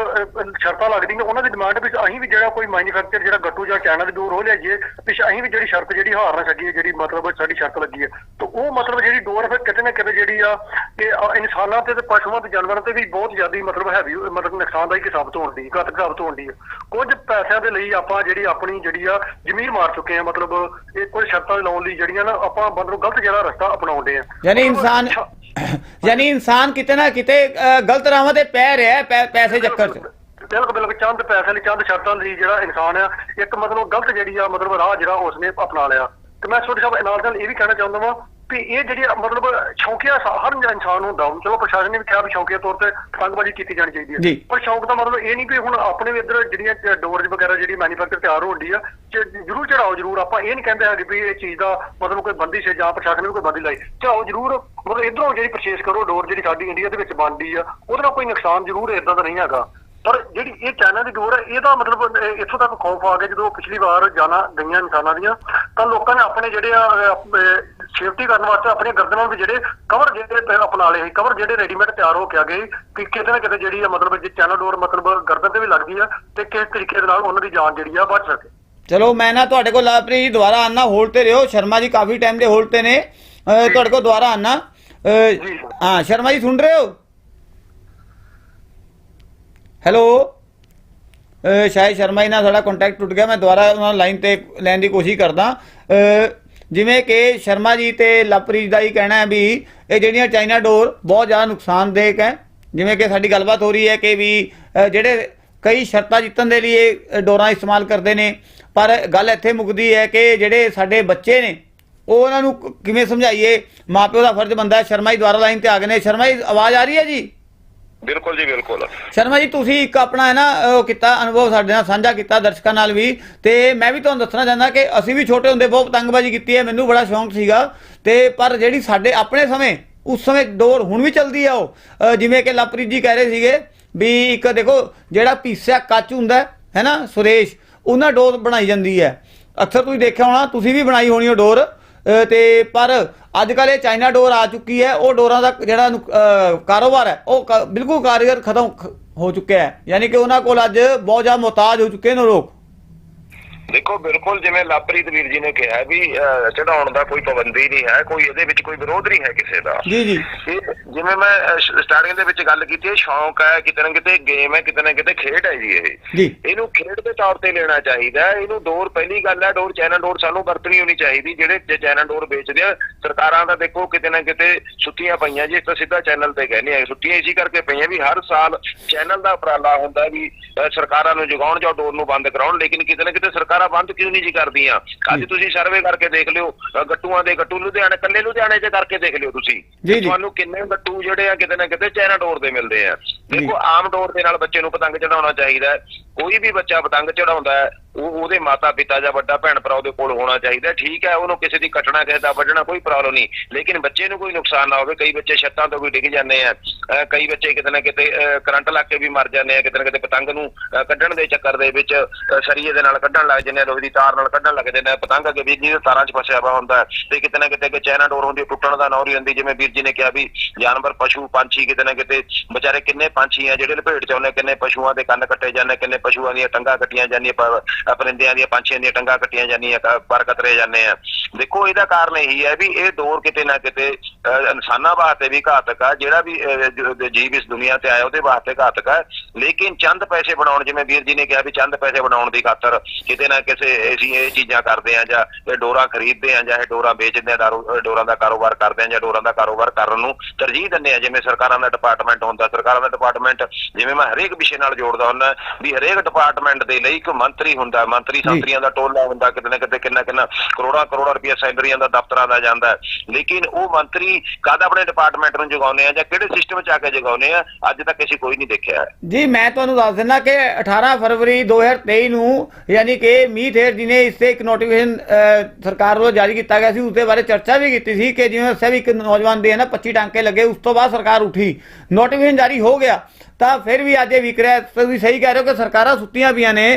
ਸ਼ਰਤਾਂ ਲੱਗਦੀਆਂ ਉਹਨਾਂ ਦੀ ਡਿਮਾਂਡ ਵਿੱਚ ਅਸੀਂ ਵੀ ਜਿਹੜਾ ਕੋਈ ਮੈਨੂਫੈਕਚਰ ਜਿਹੜਾ ਗੱਟੂ ਜਾਂ ਚਾਈਨਾ ਦੀ ਡੋਰ ਹੋ ਲਿਆਈਏ ਵੀ ਅਸੀਂ ਵੀ ਜਿਹੜੀ ਸ਼ਰਤ ਜਿਹੜੀ ਹਾਰ ਨਾ ਸਕੀਏ ਜਿਹੜੀ ਮਤਲਬ ਸਾਡੀ ਸ਼ਰਤ ਲੱਗੀ ਹੈ। ਤਾਂ ਉਹ ਮਤਲਬ ਜਿਹੜੀ ਡੋਰ ਫਿਰ ਕਿਤੇ ਨਾ ਕਿਤੇ ਜਿਹੜੀ ਆ ਕਿ ਇਨਸਾਨਾਂ ਤੇ ਤੇ ਪਸ਼ੂਆਂ ਤੇ ਜਾਨਵਰਾਂ ਤੇ ਵੀ ਬਹੁਤ ਜ਼ਿਆਦਾ ਮਤਲਬ ਹੈਵੀ ਮਤਲਬ ਨੁਕਸਾਨਦਾਇਕ ਸਾਬਤ ਹੋਣ ਦੀ ਘਾਤਕ ਸਾਬਤ ਹੋਣ ਦੀ ਹੈ। ਕੁਝ ਪੈਸਿਆਂ ਦੇ ਲਈ ਆਪਾਂ ਜਿਹੜੀ ਆਪਣੀ ਜਿਹੜੀ ਆ ਜ਼ਮੀਨ ਮਾਰ ਚੁੱਕੇ ਆ ਮਤਲਬ ਇਹ ਕੁਝ ਸ਼ਰਤਾਂ ਲਾਉਣ ਲਈ ਜਿਹੜੀਆਂ ਨਾ ਆਪਾਂ ਮਤਲਬ ਗਲਤ ਜਿਹੜਾ ਰਸਤਾ ਅਪਣਾਉਂਦੇ ਆ ਯਾਨੀ ਇਨਸਾਨ ਯਾਨੀ ਇਨਸਾਨ ਕਿਤੇ ਨਾ ਕਿਤੇ ਗਲਤ ਰਾਹਾਂ ਤੇ ਪੈ ਰਿਹਾ ਹੈ ਪੈਸੇ ਚੱਕਰ 'ਚ। ਬਿਲਕੁਲ ਬਿਲਕੁਲ ਚੰਦ ਪੈਸੇ ਲਈ ਚੰਦ ਸ਼ਰਤਾਂ ਲਈ ਜਿਹੜਾ ਇਨਸਾਨ ਆ ਇੱਕ ਮਤਲਬ ਗਲਤ ਜਿਹੜੀ ਆ ਮਤਲਬ ਰਾਹ ਜਿਹੜਾ ਉਸਨੇ ਅਪਣਾ ਲਿਆ। ਤੇ ਮੈਂ ਛੋਟੇ ਸਾਹਿਬ ਨਾਲ ਨਾਲ ਇਹ ਵੀ ਕਹਿਣਾ ਚਾਹੁੰਦਾ ਵਾਂ ਵੀ ਇਹ ਜਿਹੜੀ ਮਤਲਬ ਸ਼ੌਕੀਆ ਹਰ ਇਨਸਾਨ ਹੁੰਦਾ। ਵਾ। ਚਲੋ ਪ੍ਰਸ਼ਾਸਨ ਨੇ ਵੀ ਕਿਹਾ ਵੀ ਸ਼ੌਕੀਆ ਤੌਰ ਤੇ ਪਤੰਗਬਾਜ਼ੀ ਕੀਤੀ ਜਾਣੀ ਚਾਹੀਦੀ। ਹੈ। ਪਰ ਸ਼ੌਕ ਦਾ ਮਤਲਬ ਇਹ ਨਹੀਂ ਵੀ ਹੁਣ ਆਪਣੇ ਵੀ ਇੱਧਰ ਜਿਹੜੀਆਂ ਡੋਰਜ ਵਗੈਰਾ ਜਿਹੜੀ ਮੈਨੂਫੈਕਚਰ ਤਿਆਰ ਹੋਣ ਦੀ ਆ ਜ਼ਰੂਰ ਚੜਾਓ ਜ਼ਰੂਰ। ਆਪਾਂ ਇਹ ਨਹੀਂ ਕਹਿੰਦੇ ਹੈਗੇ ਵੀ ਇਹ ਚੀਜ਼ ਦਾ ਮਤਲਬ ਕੋਈ ਬੰਦੀ ਸੀ ਜਾਂ ਪ੍ਰਸ਼ਾਸਨ ਨੇ ਕੋਈ ਬੰਦੀ ਲਾਈ। ਚੜਾਓ ਜ਼ਰੂਰ। ਮਤਲਬ ਇਧਰੋਂ ਜਿਹੜੀ ਪਰਚੇਸ ਕਰੋ ਡੋਰ ਜਿਹੜੀ ਸਾਡੀ ਇੰਡੀਆ ਦੇ ਵਿੱਚ ਬਣਦੀ ਆ ਉਹਦੇ ਨਾਲ ਕੋਈ ਨੁਕਸਾਨ ਜ਼ਰੂਰ ਇਦਾਂ ਦਾ ਨਹੀਂ ਹੈਗਾ। ਪਰ ਜਿਹੜੀ ਇਹ ਚਾਈਨਾ ਦੀ ਡੋਰ ਹੈ ਇਹਦਾ ਮਤਲਬ ਇੱਥੋਂ ਤੱਕ ਖੌਫ ਆ ਗਿਆ ਜਦੋਂ ਪਿਛਲੀ ਵਾਰ ਜਾਣਾ ਗਈਆਂ ਇਨਸਾਨਾਂ ਦੀਆਂ ਤਾਂ ਲੋਕਾਂ ਨੇ ਆਪਣੇ ਜਿਹੜੇ ਆ ਸੇਫਟੀ ਕਰਨ ਵਾਸਤੇ ਆਪਣੀਆਂ ਗਰਦਨਾਂ ਦੇ ਜਿਹੜੇ ਕਵਰ ਜਿਹੜੇ ਅਪਣਾ ਲਏ ਸੀ ਕਵਰ ਜਿਹੜੇ ਰੈਡੀਮੇਡ ਤਿਆਰ ਹੋ ਕੇ ਆ ਗਏ ਕਿ ਕਿਤੇ ਨਾ ਕਿਤੇ ਜਿਹੜੀ ਆ ਮਤਲਬ ਜੇ ਚਾਈਨਾ ਡੋਰ ਮਤਲਬ ਗਰਦਨ ਤੇ ਵੀ ਲੱਗਦੀ ਆ ਤੇ ਕਿਸ ਤਰੀਕੇ ਦੇ ਨਾਲ ਉਹਨਾਂ ਦੀ ਜਾਨ ਜਿਹੜੀ ਆ ਬਚ ਸਕੇ। ਚਲੋ ਮੈਂ ਨਾ ਤੁਹਾਡੇ ਕੋਲ ਲਾਪਰੀ ਜੀ ਦੁਬਾਰਾ ਆਨਾ ਹੋਲਡ ਤੇ ਰਿਓ ਸ਼ਰਮਾ ਜੀ ਕਾਫੀ ਟਾਈਮ ਦੇ ਹੋਲਡ ਤੇ ਨੇ। ਤੁਹਾਡੇ ਕੋਲ ਦੁਬਾਰਾ ਆਨਾ। ਜੀ। ਹਾਂ ਸ਼ਰਮਾ ਜੀ ਸੁਣ ਰਹੇ ਹੋ? ਹੈਲੋ ਸ਼ਾਇਦ ਸ਼ਰਮਾ ਜੀ ਨਾਲ ਸਾਡਾ ਕੰਟੈਕਟ ਟੁੱਟ ਗਿਆ, ਮੈਂ ਦੁਬਾਰਾ ਉਹਨਾਂ ਨੂੰ ਲਾਈਨ ਤੇ ਲੈਣ ਦੀ ਕੋਸ਼ਿਸ਼ ਕਰਦਾ। ਜਿਵੇਂ ਕਿ ਸ਼ਰਮਾ ਜੀ ਤੇ ਲਵਪ੍ਰੀਤ ਦਾ ਹੀ ਕਹਿਣਾ ਹੈ ਵੀ ਇਹ ਜਿਹੜੀਆਂ ਚਾਈਨਾ ਡੋਰ ਬਹੁਤ ਜ਼ਿਆਦਾ ਨੁਕਸਾਨਦੇਹ ਹੈ। ਜਿਵੇਂ ਕਿ ਸਾਡੀ ਗੱਲਬਾਤ ਹੋ ਰਹੀ ਹੈ ਕਿ ਵੀ ਜਿਹੜੇ ਕਈ ਸ਼ਰਤਾਂ ਜਿੱਤਣ ਦੇ ਲਈ ਇਹ ਡੋਰਾਂ ਇਸਤੇਮਾਲ ਕਰਦੇ ਨੇ, ਪਰ ਗੱਲ ਇੱਥੇ ਮੁੱਕਦੀ ਹੈ ਕਿ ਜਿਹੜੇ ਸਾਡੇ ਬੱਚੇ ਨੇ, ਉਹ ਉਹਨਾਂ ਨੂੰ ਕਿਵੇਂ ਸਮਝਾਈਏ? ਮਾਪਿਓ ਦਾ ਫਰਜ਼ ਬੰਦਾ ਹੈ। ਸ਼ਰਮਾ ਜੀ ਦੁਬਾਰਾ ਲਾਈਨ ਤੇ ਆ ਗਏ ਨੇ। ਸ਼ਰਮਾ ਜੀ, ਆਵਾਜ਼ ਆ ਰਹੀ ਹੈ ਜੀ? ਬਿਲਕੁਲ ਜੀ ਬਿਲਕੁਲ। ਸ਼ਰਮਾ ਜੀ ਤੁਸੀਂ ਇੱਕ ਆਪਣਾ ਹੈ ਨਾ ਉਹ ਕੀਤਾ ਅਨੁਭਵ ਸਾਡੇ ਨਾਲ ਸਾਂਝਾ ਕੀਤਾ ਦਰਸ਼ਕਾਂ ਨਾਲ ਵੀ। ਤੇ ਮੈਂ ਵੀ ਤੁਹਾਨੂੰ ਦੱਸਣਾ ਚਾਹੁੰਦਾ ਕਿ ਅਸੀਂ ਵੀ ਛੋਟੇ ਹੁੰਦੇ ਬਹੁਤ ਪਤੰਗਬਾਜ਼ੀ ਕੀਤੀ ਹੈ ਮੈਨੂੰ ਬੜਾ ਸ਼ੌਂਕ ਸੀਗਾ। ਤੇ ਪਰ ਜਿਹੜੀ ਸਾਡੇ ਆਪਣੇ ਸਮੇਂ ਉਸ ਸਮੇਂ ਡੋਰ ਹੁਣ ਵੀ ਚੱਲਦੀ ਆ ਉਹ। ਜਿਵੇਂ ਕਿ ਲਵਪ੍ਰੀਤ ਜੀ ਕਹਿ ਰਹੇ ਸੀਗੇ ਵੀ ਇੱਕ ਦੇਖੋ ਜਿਹੜਾ ਪੀਸਿਆ ਕੱਚ ਹੁੰਦਾ ਹੈ, ਨਾ ਸੁਰੇਸ਼ ਉਹਨਾਂ ਡੋਰ ਬਣਾਈ ਜਾਂਦੀ ਹੈ। ਅਕਸਰ ਤੁਸੀਂ ਦੇਖਿਆ ਹੋਣਾ ਤੁਸੀਂ ਵੀ ਬਣਾਈ ਹੋਣੀ ਉਹ ਡੋਰ। ਤੇ ਪਰ ਅੱਜ ਕੱਲ ਇਹ ਚਾਈਨਾ ਡੋਰ ਆ ਚੁੱਕੀ ਹੈ, ਉਹ ਡੋਰਾਂ ਦਾ ਜਿਹੜਾ ਕਾਰੋਬਾਰ ਹੈ, ਉਹ ਕ- ਬਿਲਕੁਲ ਕਾਰੀਗਰ ਖਤਮ ਖ- ਹੋ ਚੁੱਕਿਆ ਹੈ। ਯਾਨੀ ਕਿ ਉਹਨਾਂ ਕੋਲ ਅੱਜ ਬਹੁਤ ਜ਼ਿਆਦਾ ਮੁਹਤਾਜ ਹੋ ਚੁੱਕੇ ਨੇ ਲੋਕ। ਦੇਖੋ ਬਿਲਕੁਲ ਜਿਵੇਂ ਲਾਪਰੀਤ ਵੀਰ ਜੀ ਨੇ ਕਿਹਾ ਵੀ ਚੜਾਉਣ ਦਾ ਕੋਈ ਪਾਬੰਦੀ ਨਹੀਂ ਹੈ ਕੋਈ ਇਹਦੇ ਵਿੱਚ ਕੋਈ ਵਿਰੋਧ ਨਹੀਂ ਹੈ ਕਿਸੇ ਦਾ। ਜੀ ਜੀ। ਜਿਵੇਂ ਮੈਂ ਸਟਾਰਟਿੰਗ ਦੇ ਵਿੱਚ ਗੱਲ ਕੀਤੀ ਇਹ ਸ਼ੌਂਕ ਹੈ ਕਿਤੇ ਨਾ ਕਿਤੇ ਗੇਮ ਹੈ ਕਿਤੇ ਨਾ ਕਿਤੇ ਖੇਡ ਹੈ ਜੀ ਇਹ। ਇਹਨੂੰ ਖੇਡ ਦੇ ਤੌਰ ਤੇ ਲੈਣਾ ਚਾਹੀਦਾ ਹੈ। ਇਹਨੂੰ ਡੋਰ ਪਹਿਲੀ ਗੱਲ ਹੈ ਡੋਰ ਚੈਨਲ ਡੋਰ ਸਾਨੂੰ ਵਰਤਣੀ ਹੋਣੀ ਚਾਹੀਦੀ ਜਿਹੜੇ ਜੇ ਚੈਨਲ ਡੋਰ ਵੇਚਦੇ ਆ ਸਰਕਾਰਾਂ ਦਾ ਦੇਖੋ ਕਿਤੇ ਨਾ ਕਿਤੇ ਸੁੱਤੀਆਂ ਪਈਆਂ ਜੀ ਤਾਂ ਸਿੱਧਾ ਚੈਨਲ ਤੇ ਕਹਿੰਦੇ ਆ ਸੁੱਤੀਆਂ ਇਸੇ ਕਰਕੇ ਪਈਆਂ ਵੀ ਹਰ ਸਾਲ ਚੈਨਲ ਦਾ ਉਪਰਾਲਾ ਹੁੰਦਾ ਵੀ ਸਰਕਾਰਾਂ ਨੂੰ ਜਗਾਉਣ ਜਾਂ ਡੋਰ ਨੂੰ ਬੰਦ ਕਰਾਉਣ ਲੇਕਿਨ ਕਿਤੇ ਨਾ ਕਿਤੇ ਸਰਕਾਰਾਂ ਬੰਦ ਕਿਉਂ ਨਹੀਂ ਜੀ ਕਰਦੀਆਂ? ਅੱਜ ਤੁਸੀਂ ਸਰਵੇ ਕਰਕੇ ਦੇਖ ਲਿਓ ਗੱਟੂਆਂ ਦੇ ਗੱਟੂ ਲੁਧਿਆਣੇ ਕੱਲੇ ਲੁਧਿਆਣੇ 'ਚ ਕਰਕੇ ਦੇਖ ਲਿਓ ਤੁਸੀਂ। ਤੁਹਾਨੂੰ ਕਿੰਨੇ ਗੱਟੂ ਜਿਹੜੇ ਆ ਕਿਤੇ ਨਾ ਕਿਤੇ ਚੈਨਾ ਡੋਰ ਦੇ ਮਿਲਦੇ ਆ। ਦੇਖੋ ਆਮ ਡੋਰ ਦੇ ਨਾਲ ਬੱਚੇ ਨੂੰ ਪਤੰਗ ਚੜਾਉਣਾ ਚਾਹੀਦਾ। ਕੋਈ ਵੀ ਬੱਚਾ ਪਤੰਗ ਚੜਾਉਂਦਾ ਹੈ ਉਹ ਉਹਦੇ ਮਾਤਾ ਪਿਤਾ ਜਾਂ ਵੱਡਾ ਭੈਣ ਭਰਾ ਉਹਦੇ ਕੋਲ ਹੋਣਾ ਚਾਹੀਦਾ ਠੀਕ ਹੈ ਉਹਨੂੰ ਕਿਸੇ ਦੀ ਕੱਟਣਾ ਕਿਸੇ ਦਾ ਵੱਢਣਾ ਕੋਈ ਪ੍ਰੋਬਲਮ ਨਹੀਂ। ਲੇਕਿਨ ਬੱਚੇ ਨੂੰ ਕੋਈ ਨੁਕਸਾਨ ਨਾ ਹੋਵੇ। ਕਈ ਬੱਚੇ ਛੱਤਾਂ ਤੋਂ ਵੀ ਡਿੱਗ ਜਾਂਦੇ ਆ। ਅਹ ਕਈ ਬੱਚੇ ਕਿਤੇ ਨਾ ਕਿਤੇ ਅਹ ਕਰੰਟ ਲੱਗ ਕੇ ਵੀ ਮਰ ਜਾਂਦੇ ਆ। ਕਿਤੇ ਨਾ ਕਿਤੇ ਪਤੰਗ ਨੂੰ ਅਹ ਕੱਢਣ ਦੇ ਚੱਕਰ ਦੇ ਵਿੱਚ ਸਰੀਏ ਦੇ ਨਾਲ ਕੱਢਣ ਲੱਗ ਜਾਂਦੇ ਆ ਲੋਹੇ ਦੀ ਤਾਰ ਨਾਲ ਕੱਢਣ ਲੱਗ ਜਾਂਦੇ ਆ। ਪਤੰਗ ਅੱਗੇ ਵੀਰ ਜੀ ਦੇ ਤਾਰਾਂ 'ਚ ਫਸਿਆ ਵਾ ਹੁੰਦਾ ਤੇ ਕਿਤੇ ਨਾ ਕਿਤੇ ਅੱਗੇ ਚੈਨਾ ਡੋਰ ਹੁੰਦੀ ਹੈ, ਟੁੱਟਣ ਦਾ ਨੌਰੀ ਹੁੰਦੀ ਜਿਵੇਂ ਵੀਰ ਜੀ ਨੇ ਕਿਹਾ ਵੀ ਜਾਨਵਰ ਪਸ਼ੂ ਪੰਛੀ ਕਿਤੇ ਨਾ ਕਿਤੇ ਵਿਚਾਰੇ ਕਿੰਨੇ ਪੰਛੀ ਆ ਜਿਹੜੇ ਲਪੇਟ ਚ ਆਉਂਦੇ ਕਿੰਨੇ ਪਸ਼ੂਆਂ ਦੇ ਕੰਨ ਕੱਟੇ ਜਾਂਦੇ ਕਿੰਨੇ ਪਸ਼ੂਆਂ ਦੀਆਂ ਟੰਗਾਂ ਕੱਟੀਆਂ ਜਾਂਦੀਆਂ ਪਰਿੰਦਿਆਂ ਦੀਆਂ ਪੰਛੀਆਂ ਦੀਆਂ ਟੰਗਾਂ ਕੱਟੀਆਂ ਜਾਂਦੀਆਂ ਪਰ ਕਤਰੇ ਜਾਂਦੇ ਆ। ਦੇਖੋ, ਇਹਦਾ ਕਾਰਨ ਇਹੀ ਹੈ ਵੀ ਇਹ ਦੌਰ ਕਿਤੇ ਨਾ ਕਿਤੇ ਇਨਸਾਨਾਂ ਵਾਸਤੇ ਵੀ ਘਾਤਕ ਆ ਜਿਹੜਾ ਵੀ ਜੀਵ ਇਸ ਦੁਨੀਆ ਤੇ ਆਇਆ ਉਹਦੇ ਵਾਸਤੇ ਘਾਤਕ ਹੈ ਲੇਕਿਨ ਚੰਦ ਪੈਸੇ ਬਣਾਉਣ ਜਿਵੇਂ ਵੀਰ ਜੀ ਨੇ ਕਿਹਾ ਵੀ ਚੰਦ ਪੈਸੇ ਬਣਾਉਣ ਦੀ ਖਾਤਰ ਕਿਤੇ ਨਾ ਕਿਸੇ ਅਸੀਂ ਇਹ ਚੀਜ਼ਾਂ ਕਰਦੇ ਆ ਜਾਂ ਇਹ ਡੋਰਾਂ ਖਰੀਦਦੇ ਆ ਜਾਂ ਇਹ ਡੋਰਾਂ ਵੇਚਦੇ ਆ ਡੋਰਾਂ ਦਾ ਕਾਰੋਬਾਰ ਕਰਦੇ ਆ ਜਾਂ ਡੋਰਾਂ ਦਾ ਕਾਰੋਬਾਰ ਕਰਨ ਨੂੰ ਤਰਜੀਹ ਦਿੰਦੇ ਆ ਜਿਵੇਂ ਸਰਕਾਰਾਂ ਦਾ ਡਿਪਾਰਟਮੈਂਟ ਹੁੰਦਾ ਸਰਕਾਰਾਂ ਦਾ ਡਿਪਾਰਟਮੈਂਟ ਜਿਵੇਂ ਮੈਂ ਹਰੇਕ ਵਿਸ਼ੇ ਨਾਲ ਜੋੜਦਾ ਹੁੰਦਾ ਵੀ ਹਰੇਕ ਡਿਪਾਰਟਮੈਂਟ ਦੇ ਲਈ ਇੱਕ ਮੰਤਰੀ ਹੁੰਦਾ ਮੰਤਰੀ ਸੰਤਰੀਆਂ ਦਾ ਟੋਲਾ ਹੁੰਦਾ ਕਿਤੇ ਨਾ ਕਿਤੇ ਕਿੰਨਾ ਕਿੰਨਾ ਕਰੋੜਾਂ ਕਰੋੜਾਂ ਰੁਪਏ ਸੈਲਰੀਆਂ ਦਾ ਦਫ਼ਤਰਾਂ ਦਾ ਜਾਂਦਾ। ਲੇਕਿਨ ਉਹ ਮੰਤਰੀ ਕਦ ਆਪਣੇ ਡਿਪਾਰਟਮੈਂਟ ਨੂੰ ਜਗਾਉਂਦੇ ਆ ਜਾਂ ਕਿਹੜੇ ਸਿਸਟਮ 'ਚ ਆ ਕੇ ਜਗਾਉਂਦੇ ਆ, ਅੱਜ ਤੱਕ ਅਸੀਂ ਕੋਈ ਨਹੀਂ ਦੇਖਿਆ। ਹੈ ਜੀ, ਮੈਂ ਤੁਹਾਨੂੰ ਦੱਸ ਦਿੰਦਾ ਕਿ 18 ਫਰਵਰੀ 2023 ਨੂੰ ਯਾਨੀ ਕਿ ਮੀਥੇਰ ਜੀ ਨੇ ਇਸ ਤੇ ਇੱਕ ਨੋਟੀਫਿਕੇਸ਼ਨ ਸਰਕਾਰ ਵੱਲੋਂ ਜਾਰੀ ਕੀਤਾ ਗਿਆ ਸੀ ਉਸ ਦੇ ਬਾਰੇ ਚਰਚਾ ਵੀ ਕੀਤੀ ਸੀ ਕਿ ਜਿਵੇਂ ਦੱਸਿਆ ਵੀ ਇੱਕ ਨੌਜਵਾਨ ਦੇ ਨਾ 25 ਟਾਂਕੇ ਲੱਗੇ, ਉਸ ਤੋਂ ਬਾਅਦ ਸਰਕਾਰ ਉੱਠੀ। ਨੋਟੀਫਿਕੇਸ਼ਨ ਜਾਰੀ ਹੋ ਗਿਆ, ਤਾਂ ਫਿਰ ਵੀ ਅੱਜ ਇਹ ਵਿਕ ਰਿਹਾ ਤੁਸੀਂ ਸਹੀ ਕਹਿ ਰਹੇ ਹੋ ਕਿ ਸਰਕਾਰਾਂ ਸੁੱਤੀਆਂ ਪਈਆਂ ਨੇ।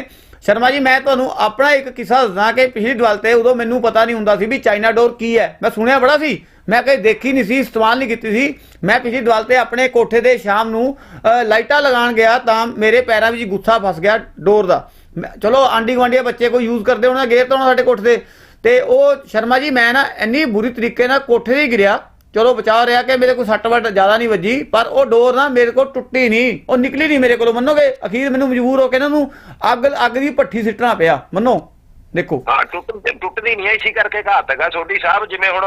ਸ਼ਰਮਾ ਜੀ, ਮੈਂ ਤੁਹਾਨੂੰ ਆਪਣਾ ਇੱਕ ਕਿੱਸਾ ਦੱਸਦਾ ਕਿ ਪਿਛਲੀ ਦਵਾਲ ਤੇ ਉਦੋਂ ਮੈਨੂੰ ਪਤਾ ਨਹੀਂ ਹੁੰਦਾ ਸੀ ਵੀ ਚਾਈਨਾ ਡੋਰ ਕੀ ਹੈ। ਮੈਂ ਸੁਣਿਆ ਬੜਾ ਸੀ। ਮੈਂ ਕਦੇ ਦੇਖੀ ਨਹੀਂ ਸੀ, ਇਸਤੇਮਾਲ ਨਹੀਂ ਕੀਤੀ ਸੀ। ਮੈਂ ਪਿਛਲੀ ਦਵਾਲ ਤੇ ਆਪਣੇ ਕੋਠੇ ਦੇ ਸ਼ਾਮ ਨੂੰ ਲਾਈਟਾਂ ਲਗਾਉਣ ਗਿਆ ਤਾਂ ਮੇਰੇ ਪੈਰਾਂ ਵਿੱਚ ਗੁੱਸਾ ਫਸ ਗਿਆ ਡੋਰ ਦਾ। ਮੈਂ- ਚਲੋ ਆਂਡੀ ਗਵਾਂਡੀਆ ਬੱਚੇ ਕੋਈ ਯੂਜ਼ ਕਰਦੇ ਹੋਣਾ ਗੇਰ ਤਾਂ ਹੋਣਾ ਸਾਡੇ ਕੋਠੇ ਤੇ। ਤੇ ਉਹ ਸ਼ਰਮਾ ਜੀ, ਮੈਂ ਨਾ ਇੰਨੀ ਬੁਰੀ ਤਰੀਕੇ ਨਾਲ ਕੋਠੇ ਤੇ ਹੀ ਗਿਰਿਆ। ਚਲੋ ਬਚਾ ਰਿਹਾ ਕਿ ਮੇਰੇ ਕੋਲ ਸੱਟ ਵੱਟ ਜ਼ਿਆਦਾ ਨਹੀਂ ਵੱਜੀ, ਪਰ ਉਹ ਡੋਰ ਨਾ ਮੇਰੇ ਕੋਲ ਟੁੱਟੀ ਨਹੀਂ, ਉਹ ਨਿਕਲੀ ਨਹੀਂ ਮੇਰੇ ਕੋਲੋਂ, ਮੰਨੋਗੇ? ਅਖੀਰ ਮੈਨੂੰ ਮਜਬੂਰ ਹੋ ਕੇ ਇਹਨਾਂ ਨੂੰ ਅੱਗ ਅੱਗ ਦੀ ਭੱਠੀ ਸਿੱਟਣਾ ਪਿਆ, ਮੰਨੋ? ਦੇਖੋ। ਹਾਂ ਟੁੱਟ ਟੁੱਟਦੀ ਨਹੀਂ ਇਸੇ ਕਰਕੇ ਘਾਤਕ ਆ ਛੋਟੀ ਸਾਹਿਬ ਜਿਵੇਂ ਹੁਣ